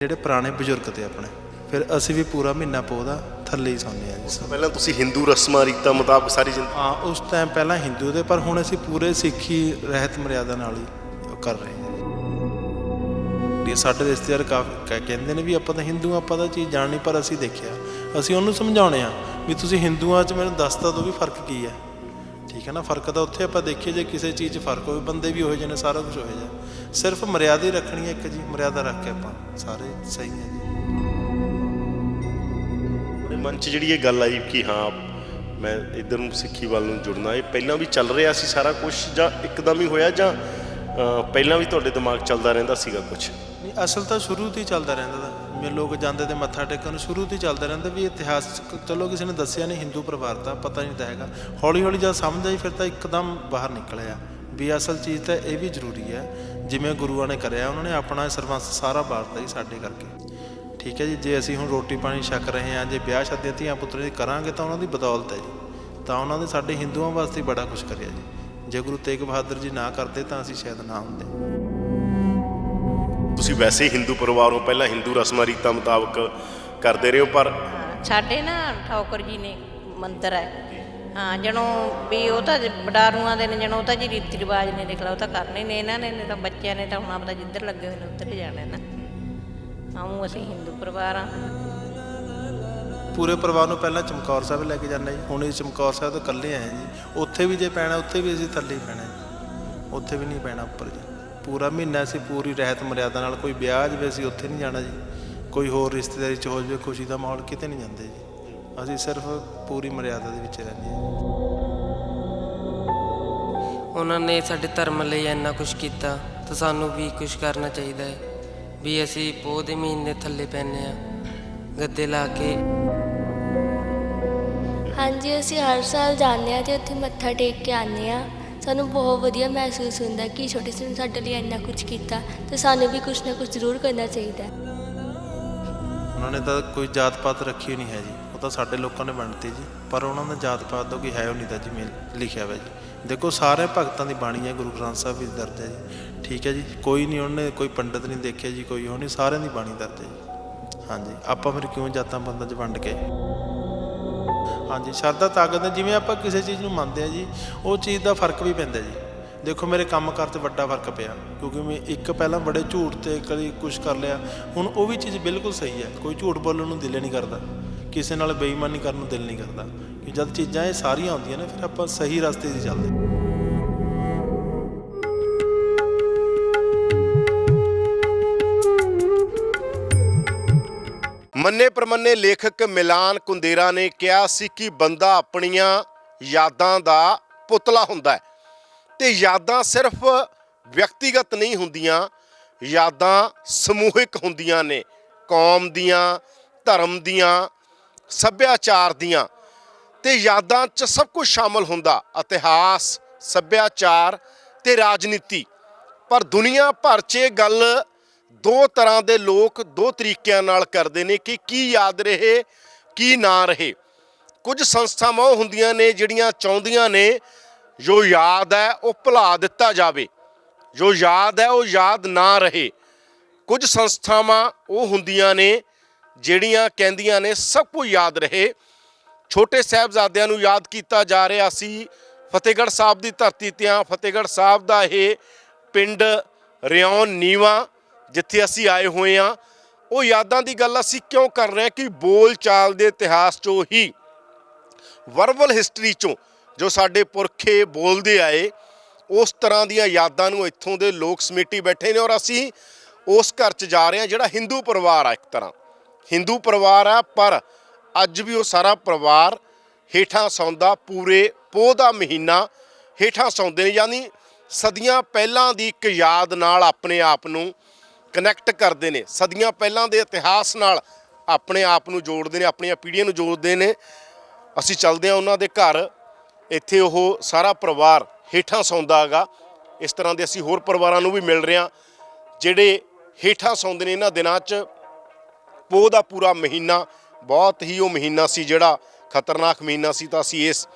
ਜਿਹੜੇ ਪੁਰਾਣੇ ਬਜ਼ੁਰਗ ਤੇ ਆਪਣੇ ਫਿਰ ਅਸੀਂ ਵੀ ਪੂਰਾ ਮਹੀਨਾ ਪੋਦਾ ਥੱਲੇ ਹੀ ਸੌਂਦੇ ਆ ਜੀ ਪਹਿਲਾਂ ਤੁਸੀਂ ਹਿੰਦੂ ਰਸਮਾਂ ਰੀਤਾਂ ਮੁਤਾਬਕ ਸਾਰੀ ਜ਼ਿੰਦਗੀ ਹਾਂ ਉਸ ਟਾਈਮ ਪਹਿਲਾਂ ਹਿੰਦੂ ਦੇ ਪਰ ਹੁਣ ਅਸੀਂ ਪੂਰੇ ਸਿੱਖੀ ਰਹਿਤ ਮਰਿਆਦਾ ਨਾਲ ਹੀ ਉਹ ਕਰ ਰਹੇ ਹਾਂ। ਇਹ ਸਾਡੇ ਰਿਸ਼ਤੇਦਾਰ ਕਾਫੀ ਕਹਿ- ਕਹਿੰਦੇ ਨੇ ਵੀ ਆਪਾਂ ਤਾਂ ਹਿੰਦੂ ਹਾਂ, ਆਪਾਂ ਤਾਂ ਚੀਜ਼ ਜਾਣਨੀ ਪਰ ਅਸੀਂ ਦੇਖਿਆ ਅਸੀਂ ਉਹਨੂੰ ਸਮਝਾਉਣੇ ਆ ਵੀ ਤੁਸੀਂ ਹਿੰਦੂਆਂ 'ਚ ਮੈਨੂੰ ਦੱਸਤਾ ਦੋ ਵੀ ਫ਼ਰਕ ਕੀ ਹੈ। ਠੀਕ ਹੈ ਨਾ ਫ਼ਰਕ ਤਾਂ ਉੱਥੇ ਆਪਾਂ ਦੇਖੀਏ ਜੇ ਕਿਸੇ ਚੀਜ਼ 'ਚ ਫ਼ਰਕ ਹੋਵੇ ਬੰਦੇ ਵੀ ਹੋਏ ਜਿਹੇ ਨੇ ਸਾਰਾ ਕੁਝ ਹੋਏ ਜਾ ਸਿਰਫ ਮਰਿਆਦਾ ਹੀ ਰੱਖਣੀ ਹੈ ਇੱਕ ਜੀ ਮਰਿਆਦਾ ਰੱਖ ਕੇ ਆਪਾਂ ਸਾਰੇ ਸਹੀ ਹੈ ਜੀ। ਤੁਹਾਡੇ ਮਨ 'ਚ ਜਿਹੜੀ ਇਹ ਗੱਲ ਆਈ ਕਿ ਹਾਂ ਮੈਂ ਇਧਰ ਨੂੰ ਸਿੱਖੀ ਵੱਲ ਨੂੰ ਜੁੜਨਾ ਇਹ ਪਹਿਲਾਂ ਵੀ ਚੱਲ ਰਿਹਾ ਸੀ ਸਾਰਾ ਕੁਝ ਜਾਂ ਇੱਕਦਮ ਹੀ ਹੋਇਆ ਜਾਂ ਪਹਿਲਾਂ ਵੀ ਤੁਹਾਡੇ ਦਿਮਾਗ ਚੱਲਦਾ ਰਹਿੰਦਾ ਸੀਗਾ ਕੁਝ ਨਹੀਂ ਅਸਲ ਤਾਂ ਸ਼ੁਰੂ ਤੋਂ ਹੀ ਚੱਲਦਾ ਰਹਿੰਦਾ ਦਾ ਮੇ ਲੋਕ ਜਾਂਦੇ ਤੇ ਮੱਥਾ ਟੇਕਣ ਸ਼ੁਰੂ ਤੋਂ ਹੀ ਚੱਲਦਾ ਰਹਿੰਦਾ ਵੀ ਇਤਿਹਾਸ ਚਲੋ ਕਿਸੇ ਨੇ ਦੱਸਿਆ ਨਹੀਂ ਹਿੰਦੂ ਪਰਿਵਾਰ ਦਾ ਪਤਾ ਨਹੀਂ ਤਾਂ ਹੈਗਾ। ਹੌਲੀ ਹੌਲੀ ਜਦ ਸਮਝ ਆਈ ਫਿਰ ਤਾਂ ਇੱਕਦਮ ਬਾਹਰ ਨਿਕਲਿਆ। ਵੀ ਅਸਲ ਚੀਜ਼ ਤਾਂ ਇਹ ਵੀ ਜ਼ਰੂਰੀ ਹੈ ਜਿਵੇਂ ਗੁਰੂਆਂ ਨੇ ਕਰਿਆ ਉਹਨਾਂ ਨੇ ਆਪਣਾ ਸਰਬੰਸ ਸਾਰਾ ਬਾਰਤਾ ਹੀ ਸਾਡੇ ਕਰਕੇ। ਠੀਕ ਹੈ ਜੀ ਜੇ ਅਸੀਂ ਹੁਣ ਰੋਟੀ ਪਾਣੀ ਛਕ ਰਹੇ ਹਾਂ ਜੇ ਵਿਆਹ ਸ਼ਾਦੀਆਂ ਧੀਆਂ ਪੁੱਤਰਾਂ ਦੀ ਕਰਾਂਗੇ ਤਾਂ ਉਹਨਾਂ ਦੀ ਬਦੌਲਤ ਹੈ ਜੀ। ਤਾਂ ਉਹਨਾਂ ਨੇ ਸਾਡੇ ਹਿੰਦੂਆਂ ਵਾਸਤੇ ਬੜਾ ਕੁਝ ਕਰਿਆ ਜੀ। ਜੇ ਗੁਰੂ ਤੇਗ ਬਹਾਦਰ ਜੀ ਨਾ ਕਰਦੇ ਤਾਂ ਅਸੀਂ ਸ਼ਾਇਦ ਨਾ ਹੁੰਦੇ। ਤੁਸੀਂ ਵੈਸੇ ਹੀ ਹਿੰਦੂ ਪਰਿਵਾਰ ਹੋ ਪਹਿਲਾਂ ਹਿੰਦੂ ਰਸਮਾਂ ਰੀਤਾਂ ਮੁਤਾਬਕ ਕਰਦੇ ਰਹੇ ਹੋ ਪਰ ਸਾਡੇ ਨਾ ਠਾਕੁਰ ਜੀ ਨੇ ਮੰਦਿਰ ਹੈ ਹਾਂ ਜਣੋ ਵੀ ਉਹ ਤਾਂ ਬਡਾਰੂਆਂ ਦੇ ਨੇ ਜਣੋ ਉਹ ਤਾਂ ਜੀ ਰੀਤੀ ਰਿਵਾਜ ਨੇ, ਦੇਖ ਲਾ, ਉਹ ਤਾਂ ਕਰਨੇ ਨੇ, ਇਹਨਾਂ ਨੇ ਤਾਂ ਬੱਚਿਆਂ ਨੇ ਤਾਂ ਹੁਣ ਆਪਦਾ ਜਿੱਧਰ ਲੱਗੇ ਹੋਏ ਨੇ, ਉੱਧਰ ਹੀ ਜਾਣਾ ਨਾ। ਹਾਂ ਅਸੀਂ ਹਿੰਦੂ ਪਰਿਵਾਰ ਆ ਪੂਰੇ ਪਰਿਵਾਰ ਨੂੰ ਪਹਿਲਾਂ ਚਮਕੌਰ ਸਾਹਿਬ ਲੈ ਕੇ ਜਾਂਦੇ ਜੀ। ਹੁਣ ਅਸੀਂ ਚਮਕੌਰ ਸਾਹਿਬ ਤੋਂ ਇਕੱਲੇ ਆਏ ਜੀ। ਉੱਥੇ ਵੀ ਜੇ ਪੈਣਾ, ਉੱਥੇ ਵੀ ਅਸੀਂ ਥੱਲੇ ਹੀ ਪੈਣਾ ਜੀ। ਉੱਥੇ ਵੀ ਨਹੀਂ ਪੈਣਾ ਉੱਪਰ ਜੀ। ਪੂਰਾ ਮਹੀਨਾ ਅਸੀਂ ਪੂਰੀ ਰਹਿਤ ਮਰਿਆਦਾ ਨਾਲ ਕੋਈ ਵਿਆਹ ਜਵੇ, ਅਸੀਂ ਉੱਥੇ ਨਹੀਂ ਜਾਣਾ ਜੀ। ਕੋਈ ਹੋਰ ਰਿਸ਼ਤੇਦਾਰੀ ਚ ਹੋ ਜਾਵੇ, ਖੁਸ਼ੀ ਦਾ ਮਾਹੌਲ ਕਿਤੇ ਨਹੀਂ ਜਾਂਦੇ ਜੀ। ਅਸੀਂ ਸਿਰਫ ਪੂਰੀ ਮਰਿਆਦਾ ਦੇ ਵਿੱਚ ਰਹਿੰਦੇ ਹਾਂ। ਉਹਨਾਂ ਨੇ ਸਾਡੇ ਧਰਮ ਲਈ ਇੰਨਾ ਕੁਝ ਕੀਤਾ ਤਾਂ ਸਾਨੂੰ ਵੀ ਕੁਝ ਕਰਨਾ ਚਾਹੀਦਾ ਹੈ ਵੀ ਅਸੀਂ ਪੋਹ ਦੇ ਮਹੀਨੇ ਥੱਲੇ ਪੈਨੇ ਆ ਗੱਦੇ ਲਾ ਕੇ। ਹਾਂਜੀ ਅਸੀਂ ਹਰ ਸਾਲ ਜਾਂਦੇ ਹਾਂ ਤੇ ਉੱਥੇ ਮੱਥਾ ਟੇਕ ਕੇ ਆਉਂਦੇ ਹਾਂ। ਸਾਨੂੰ ਬਹੁਤ ਵਧੀਆ ਮਹਿਸੂਸ ਹੁੰਦਾ ਕਿ ਛੋਟੇ ਸਿੰਘ ਸਾਡੇ ਲਈ ਇੰਨਾ ਕੁਝ ਕੀਤਾ ਤੇ ਸਾਨੂੰ ਵੀ ਕੁਝ ਨਾ ਕੁਝ ਜ਼ਰੂਰ ਕਰਨਾ ਚਾਹੀਦਾ ਉਹਨਾਂ ਨੇ ਤਾਂ ਕੋਈ ਜਾਤ ਪਾਤ ਰੱਖੀ ਨਹੀਂ ਹੈ ਜੀ। ਤਾਂ ਸਾਡੇ ਲੋਕਾਂ ਨੇ ਵੰਡਤੀ ਜੀ, ਪਰ ਉਹਨਾਂ ਦਾ ਜਾਤ ਪਾਤ ਦਾ ਕੋਈ ਹੈ ਉਹ ਨਹੀਂ ਤਾਂ ਜੀ ਮੇਲ, ਲਿਖਿਆ ਹੋਇਆ ਜੀ। ਦੇਖੋ, ਸਾਰੇ ਭਗਤਾਂ ਦੀ ਬਾਣੀ ਹੈ, ਗੁਰੂ ਗ੍ਰੰਥ ਸਾਹਿਬ ਵਿੱਚ ਦਰਜ ਹੈ ਜੀ। ਠੀਕ ਹੈ ਜੀ, ਕੋਈ ਨਹੀਂ ਉਹਨੇ ਕੋਈ ਪੰਡਤ ਨਹੀਂ ਦੇਖਿਆ ਜੀ, ਕੋਈ ਉਹ ਨਹੀਂ, ਸਾਰਿਆਂ ਦੀ ਬਾਣੀ ਦਰਜ ਹੈ ਜੀ। ਹਾਂਜੀ, ਆਪਾਂ ਫਿਰ ਕਿਉਂ ਜਾਤਾਂ ਬੰਦਾਂ 'ਚ ਵੰਡ ਕੇ? ਹਾਂਜੀ, ਸ਼ਰਧਾ, ਤਾਕਤ ਹੈ ਜਿਵੇਂ ਆਪਾਂ ਕਿਸੇ ਚੀਜ਼ ਨੂੰ ਮੰਨਦੇ ਆ ਜੀ, ਉਹ ਚੀਜ਼ ਦਾ ਫ਼ਰਕ ਵੀ ਪੈਂਦਾ ਜੀ। ਦੇਖੋ, ਮੇਰੇ ਕੰਮ ਕਾਰ 'ਤੇ ਵੱਡਾ ਫ਼ਰਕ ਪਿਆ, ਕਿਉਂਕਿ ਮੈਂ ਇੱਕ ਪਹਿਲਾਂ ਬੜੇ ਝੂਠ ਤੇ ਕਦੀ ਕੁਝ ਕਰ ਲਿਆ, ਹੁਣ ਉਹ ਵੀ ਚੀਜ਼ ਬਿਲਕੁਲ ਸਹੀ ਹੈ, ਕੋਈ ਝੂਠ ਬੋਲਣ ਨੂੰ ਦਿਲ ਹੀ ਨਹੀਂ ਕਰਦਾ। ਕਿਸੇ ਨਾਲ ਬੇਈਮਾਨੀ ਕਰਨ ਨੂੰ ਦਿਲ ਨਹੀਂ ਕਰਦਾ। ਕਿ ਜਦ ਚੀਜ਼ਾਂ ਇਹ ਸਾਰੀਆਂ ਹੁੰਦੀਆਂ ਨੇ, ਫਿਰ ਆਪਾਂ ਸਹੀ ਰਸਤੇ 'ਤੇ ਚੱਲਦੇ ਮੰਨੇ ਪ੍ਰਮੰਨੇ ਲੇਖਕ ਮਿਲਾਨ ਕੁੰਦੇਰਾ ਨੇ ਕਿਹਾ ਸੀ ਕਿ ਬੰਦਾ ਆਪਣੀਆਂ ਯਾਦਾਂ ਦਾ ਪੁਤਲਾ ਹੁੰਦਾ ਹੈ। ਤੇ ਯਾਦਾਂ ਸਿਰਫ ਵਿਅਕਤੀਗਤ ਨਹੀਂ ਹੁੰਦੀਆਂ, ਯਾਦਾਂ ਸਮੂਹਿਕ ਹੁੰਦੀਆਂ ਨੇ। ਕੌਮ ਦੀਆਂ, ਧਰਮ ਦੀਆਂ ਸੱਭਿਆਚਾਰ ਦੀਆਂ ਤੇ ਯਾਦਾਂ 'ਚ ਸਭ ਕੁਝ ਸ਼ਾਮਲ ਹੁੰਦਾ। ਇਤਿਹਾਸ, ਸੱਭਿਆਚਾਰ ਤੇ ਰਾਜਨੀਤੀ। ਪਰ ਦੁਨੀਆ ਭਰ 'ਚ ਇਹ ਗੱਲ ਦੋ ਤਰ੍ਹਾਂ ਦੇ ਲੋਕ ਦੋ ਤਰੀਕਿਆਂ ਨਾਲ ਕਰਦੇ ਨੇ ਕਿ ਕੀ ਯਾਦ ਰਹੇ, ਕੀ ਨਾ ਰਹੇ। ਕੁਝ ਸੰਸਥਾਵਾਂ ਉਹ ਹੁੰਦੀਆਂ ਨੇ ਜਿਹੜੀਆਂ ਚਾਹੁੰਦੀਆਂ ਨੇ, ਜੋ ਯਾਦ ਹੈ, ਉਹ ਭੁਲਾ ਦਿੱਤਾ ਜਾਵੇ। ਜੋ ਯਾਦ ਹੈ, ਉਹ ਯਾਦ ਨਾ ਰਹੇ। ਕੁਝ ਸੰਸਥਾਵਾਂ ਉਹ ਹੁੰਦੀਆਂ ਨੇ ਜਿਹੜੀਆਂ ਕਹਿੰਦੀਆਂ ਨੇ ਸਭ ਕੁਝ ਯਾਦ ਰਹੇ। ਛੋਟੇ ਸਾਹਿਬਜ਼ਾਦਿਆਂ ਨੂੰ ਯਾਦ ਕੀਤਾ ਜਾ ਰਿਹਾ ਸੀ। ਫਤਿਹਗੜ੍ਹ ਸਾਹਿਬ ਦੀ ਧਰਤੀ ਤੇ ਆ ਫਤਿਹਗੜ੍ਹ ਸਾਹਿਬ ਦਾ ਇਹ ਪਿੰਡ ਰਿਆਉਣ ਨੀਵਾ, ਜਿੱਥੇ ਅਸੀਂ ਆਏ ਹੋਏ ਆ ਉਹ ਯਾਦਾਂ ਦੀ ਗੱਲ ਅਸੀਂ ਕਿਉਂ ਕਰ ਰਹੇ ਹਾਂ ਕਿ ਬੋਲਚਾਲ ਦੇ ਇਤਿਹਾਸ ਚੋਂ ਹੀ, ਵਰਬਲ ਹਿਸਟਰੀ ਚੋਂ ਜੋ ਸਾਡੇ ਪੁਰਖੇ ਬੋਲਦੇ ਆਏ, ਉਸ ਤਰ੍ਹਾਂ ਦੀਆਂ ਯਾਦਾਂ ਨੂੰ ਇੱਥੋਂ ਦੇ ਲੋਕ ਸਮੇਟੀ ਬੈਠੇ ਨੇ ਔਰ ਅਸੀਂ ਉਸ ਘਰ 'ਚ ਜਾ ਰਹੇ ਹਾਂ, ਜਿਹੜਾ ਹਿੰਦੂ ਪਰਿਵਾਰ ਆ ਇੱਕ ਤਰ੍ਹਾਂ। ਹਿੰਦੂ ਪਰਿਵਾਰ ਆ, ਪਰ ਅੱਜ ਵੀ ਉਹ ਸਾਰਾ ਪਰਿਵਾਰ ਹੇਠਾਂ ਸੌਂਦਾ, ਪੂਰੇ ਪੋਹ ਦਾ ਮਹੀਨਾ ਹੇਠਾਂ ਸੌਂਦੇ ਨੇ, ਯਾਨੀ ਸਦੀਆਂ ਪਹਿਲਾਂ ਦੀ ਇੱਕ ਯਾਦ ਨਾਲ ਆਪਣੇ ਆਪ ਨੂੰ ਕਨੈਕਟ ਕਰਦੇ ਨੇ, ਸਦੀਆਂ ਪਹਿਲਾਂ ਦੇ ਇਤਿਹਾਸ ਨਾਲ ਆਪਣੇ ਆਪ ਨੂੰ ਜੋੜਦੇ ਨੇ, ਆਪਣੀਆਂ ਪੀੜ੍ਹੀਆਂ ਨੂੰ ਜੋੜਦੇ ਨੇ। ਅਸੀਂ ਚੱਲਦੇ ਹਾਂ ਉਹਨਾਂ ਦੇ ਘਰ, ਇੱਥੇ ਉਹ ਸਾਰਾ ਪਰਿਵਾਰ ਹੇਠਾਂ ਸੌਂਦਾ ਹੈਗਾ। ਇਸ ਤਰ੍ਹਾਂ ਦੇ ਅਸੀਂ ਹੋਰ ਪਰਿਵਾਰਾਂ ਨੂੰ ਵੀ ਮਿਲ ਰਹੇ ਹਾਂ, ਜਿਹੜੇ ਹੇਠਾਂ ਸੌਂਦੇ ਨੇ, ਇਹਨਾਂ ਦਿਨਾਂ 'ਚ ਪੋਹ ਦਾ ਪੂਰਾ ਮਹੀਨਾ ਬਹੁਤ ਹੀ ਉਹ ਮਹੀਨਾ ਸੀ ਜਿਹੜਾ ਖਤਰਨਾਕ ਮਹੀਨਾ ਸੀ ਤਾਂ ਅਸੀਂ ਇਸ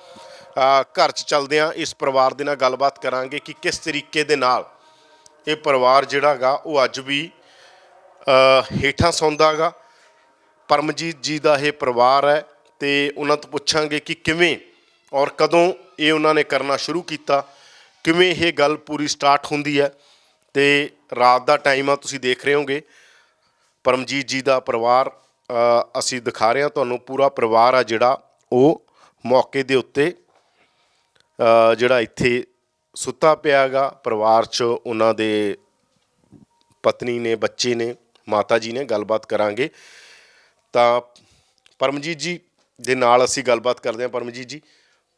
ਘਰ 'ਚ ਚੱਲਦੇ ਹਾਂ ਇਸ ਪਰਿਵਾਰ ਦੇ ਨਾਲ ਗੱਲਬਾਤ ਕਰਾਂਗੇ ਕਿ ਕਿਸ ਤਰੀਕੇ ਦੇ ਨਾਲ ਇਹ ਪਰਿਵਾਰ ਜਿਹੜਾ ਹੈਗਾ ਉਹ ਅੱਜ ਵੀ ਅ, ਹੇਠਾਂ ਸੌਂਦਾਗਾ ਪਰਮਜੀਤ ਜੀ ਦਾ ਇਹ ਪਰਿਵਾਰ ਹੈ ਤੇ ਉਹਨਾਂ ਤੋਂ ਪੁੱਛਾਂਗੇ ਕਿ ਕਿਵੇਂ ਔਰ ਕਦੋਂ ਇਹ ਉਹਨਾਂ ਨੇ ਕਰਨਾ ਸ਼ੁਰੂ ਕੀਤਾ ਕਿਵੇਂ ਇਹ ਗੱਲ ਪੂਰੀ ਸਟਾਰਟ ਹੁੰਦੀ ਹੈ ਤੇ ਰਾਤ ਦਾ ਟਾਈਮ ਆ ਤੁਸੀਂ ਦੇਖ ਰਹੇ ਹੋਗੇ। ਪਰਮਜੀਤ ਜੀ ਦਾ ਪਰਿਵਾਰ ਅਸੀਂ ਦਿਖਾ ਰਹੇ ਹਾਂ ਤੁਹਾਨੂੰ ਪੂਰਾ ਪਰਿਵਾਰ ਆ ਜਿਹੜਾ ਉਹ ਮੌਕੇ ਦੇ ਉੱਤੇ ਜਿਹੜਾ ਇੱਥੇ ਸੁੱਤਾ ਪਿਆਗਾ ਪਰਿਵਾਰ 'ਚ ਉਹਨਾਂ ਦੇ ਪਤਨੀ ਨੇ, ਬੱਚੇ ਨੇ, ਮਾਤਾ ਜੀ ਨੇ ਗੱਲਬਾਤ ਕਰਾਂਗੇ। ਤਾਂ ਪਰਮਜੀਤ ਜੀ ਦੇ ਨਾਲ ਅਸੀਂ ਗੱਲਬਾਤ ਕਰਦੇ ਹਾਂ। ਪਰਮਜੀਤ ਜੀ,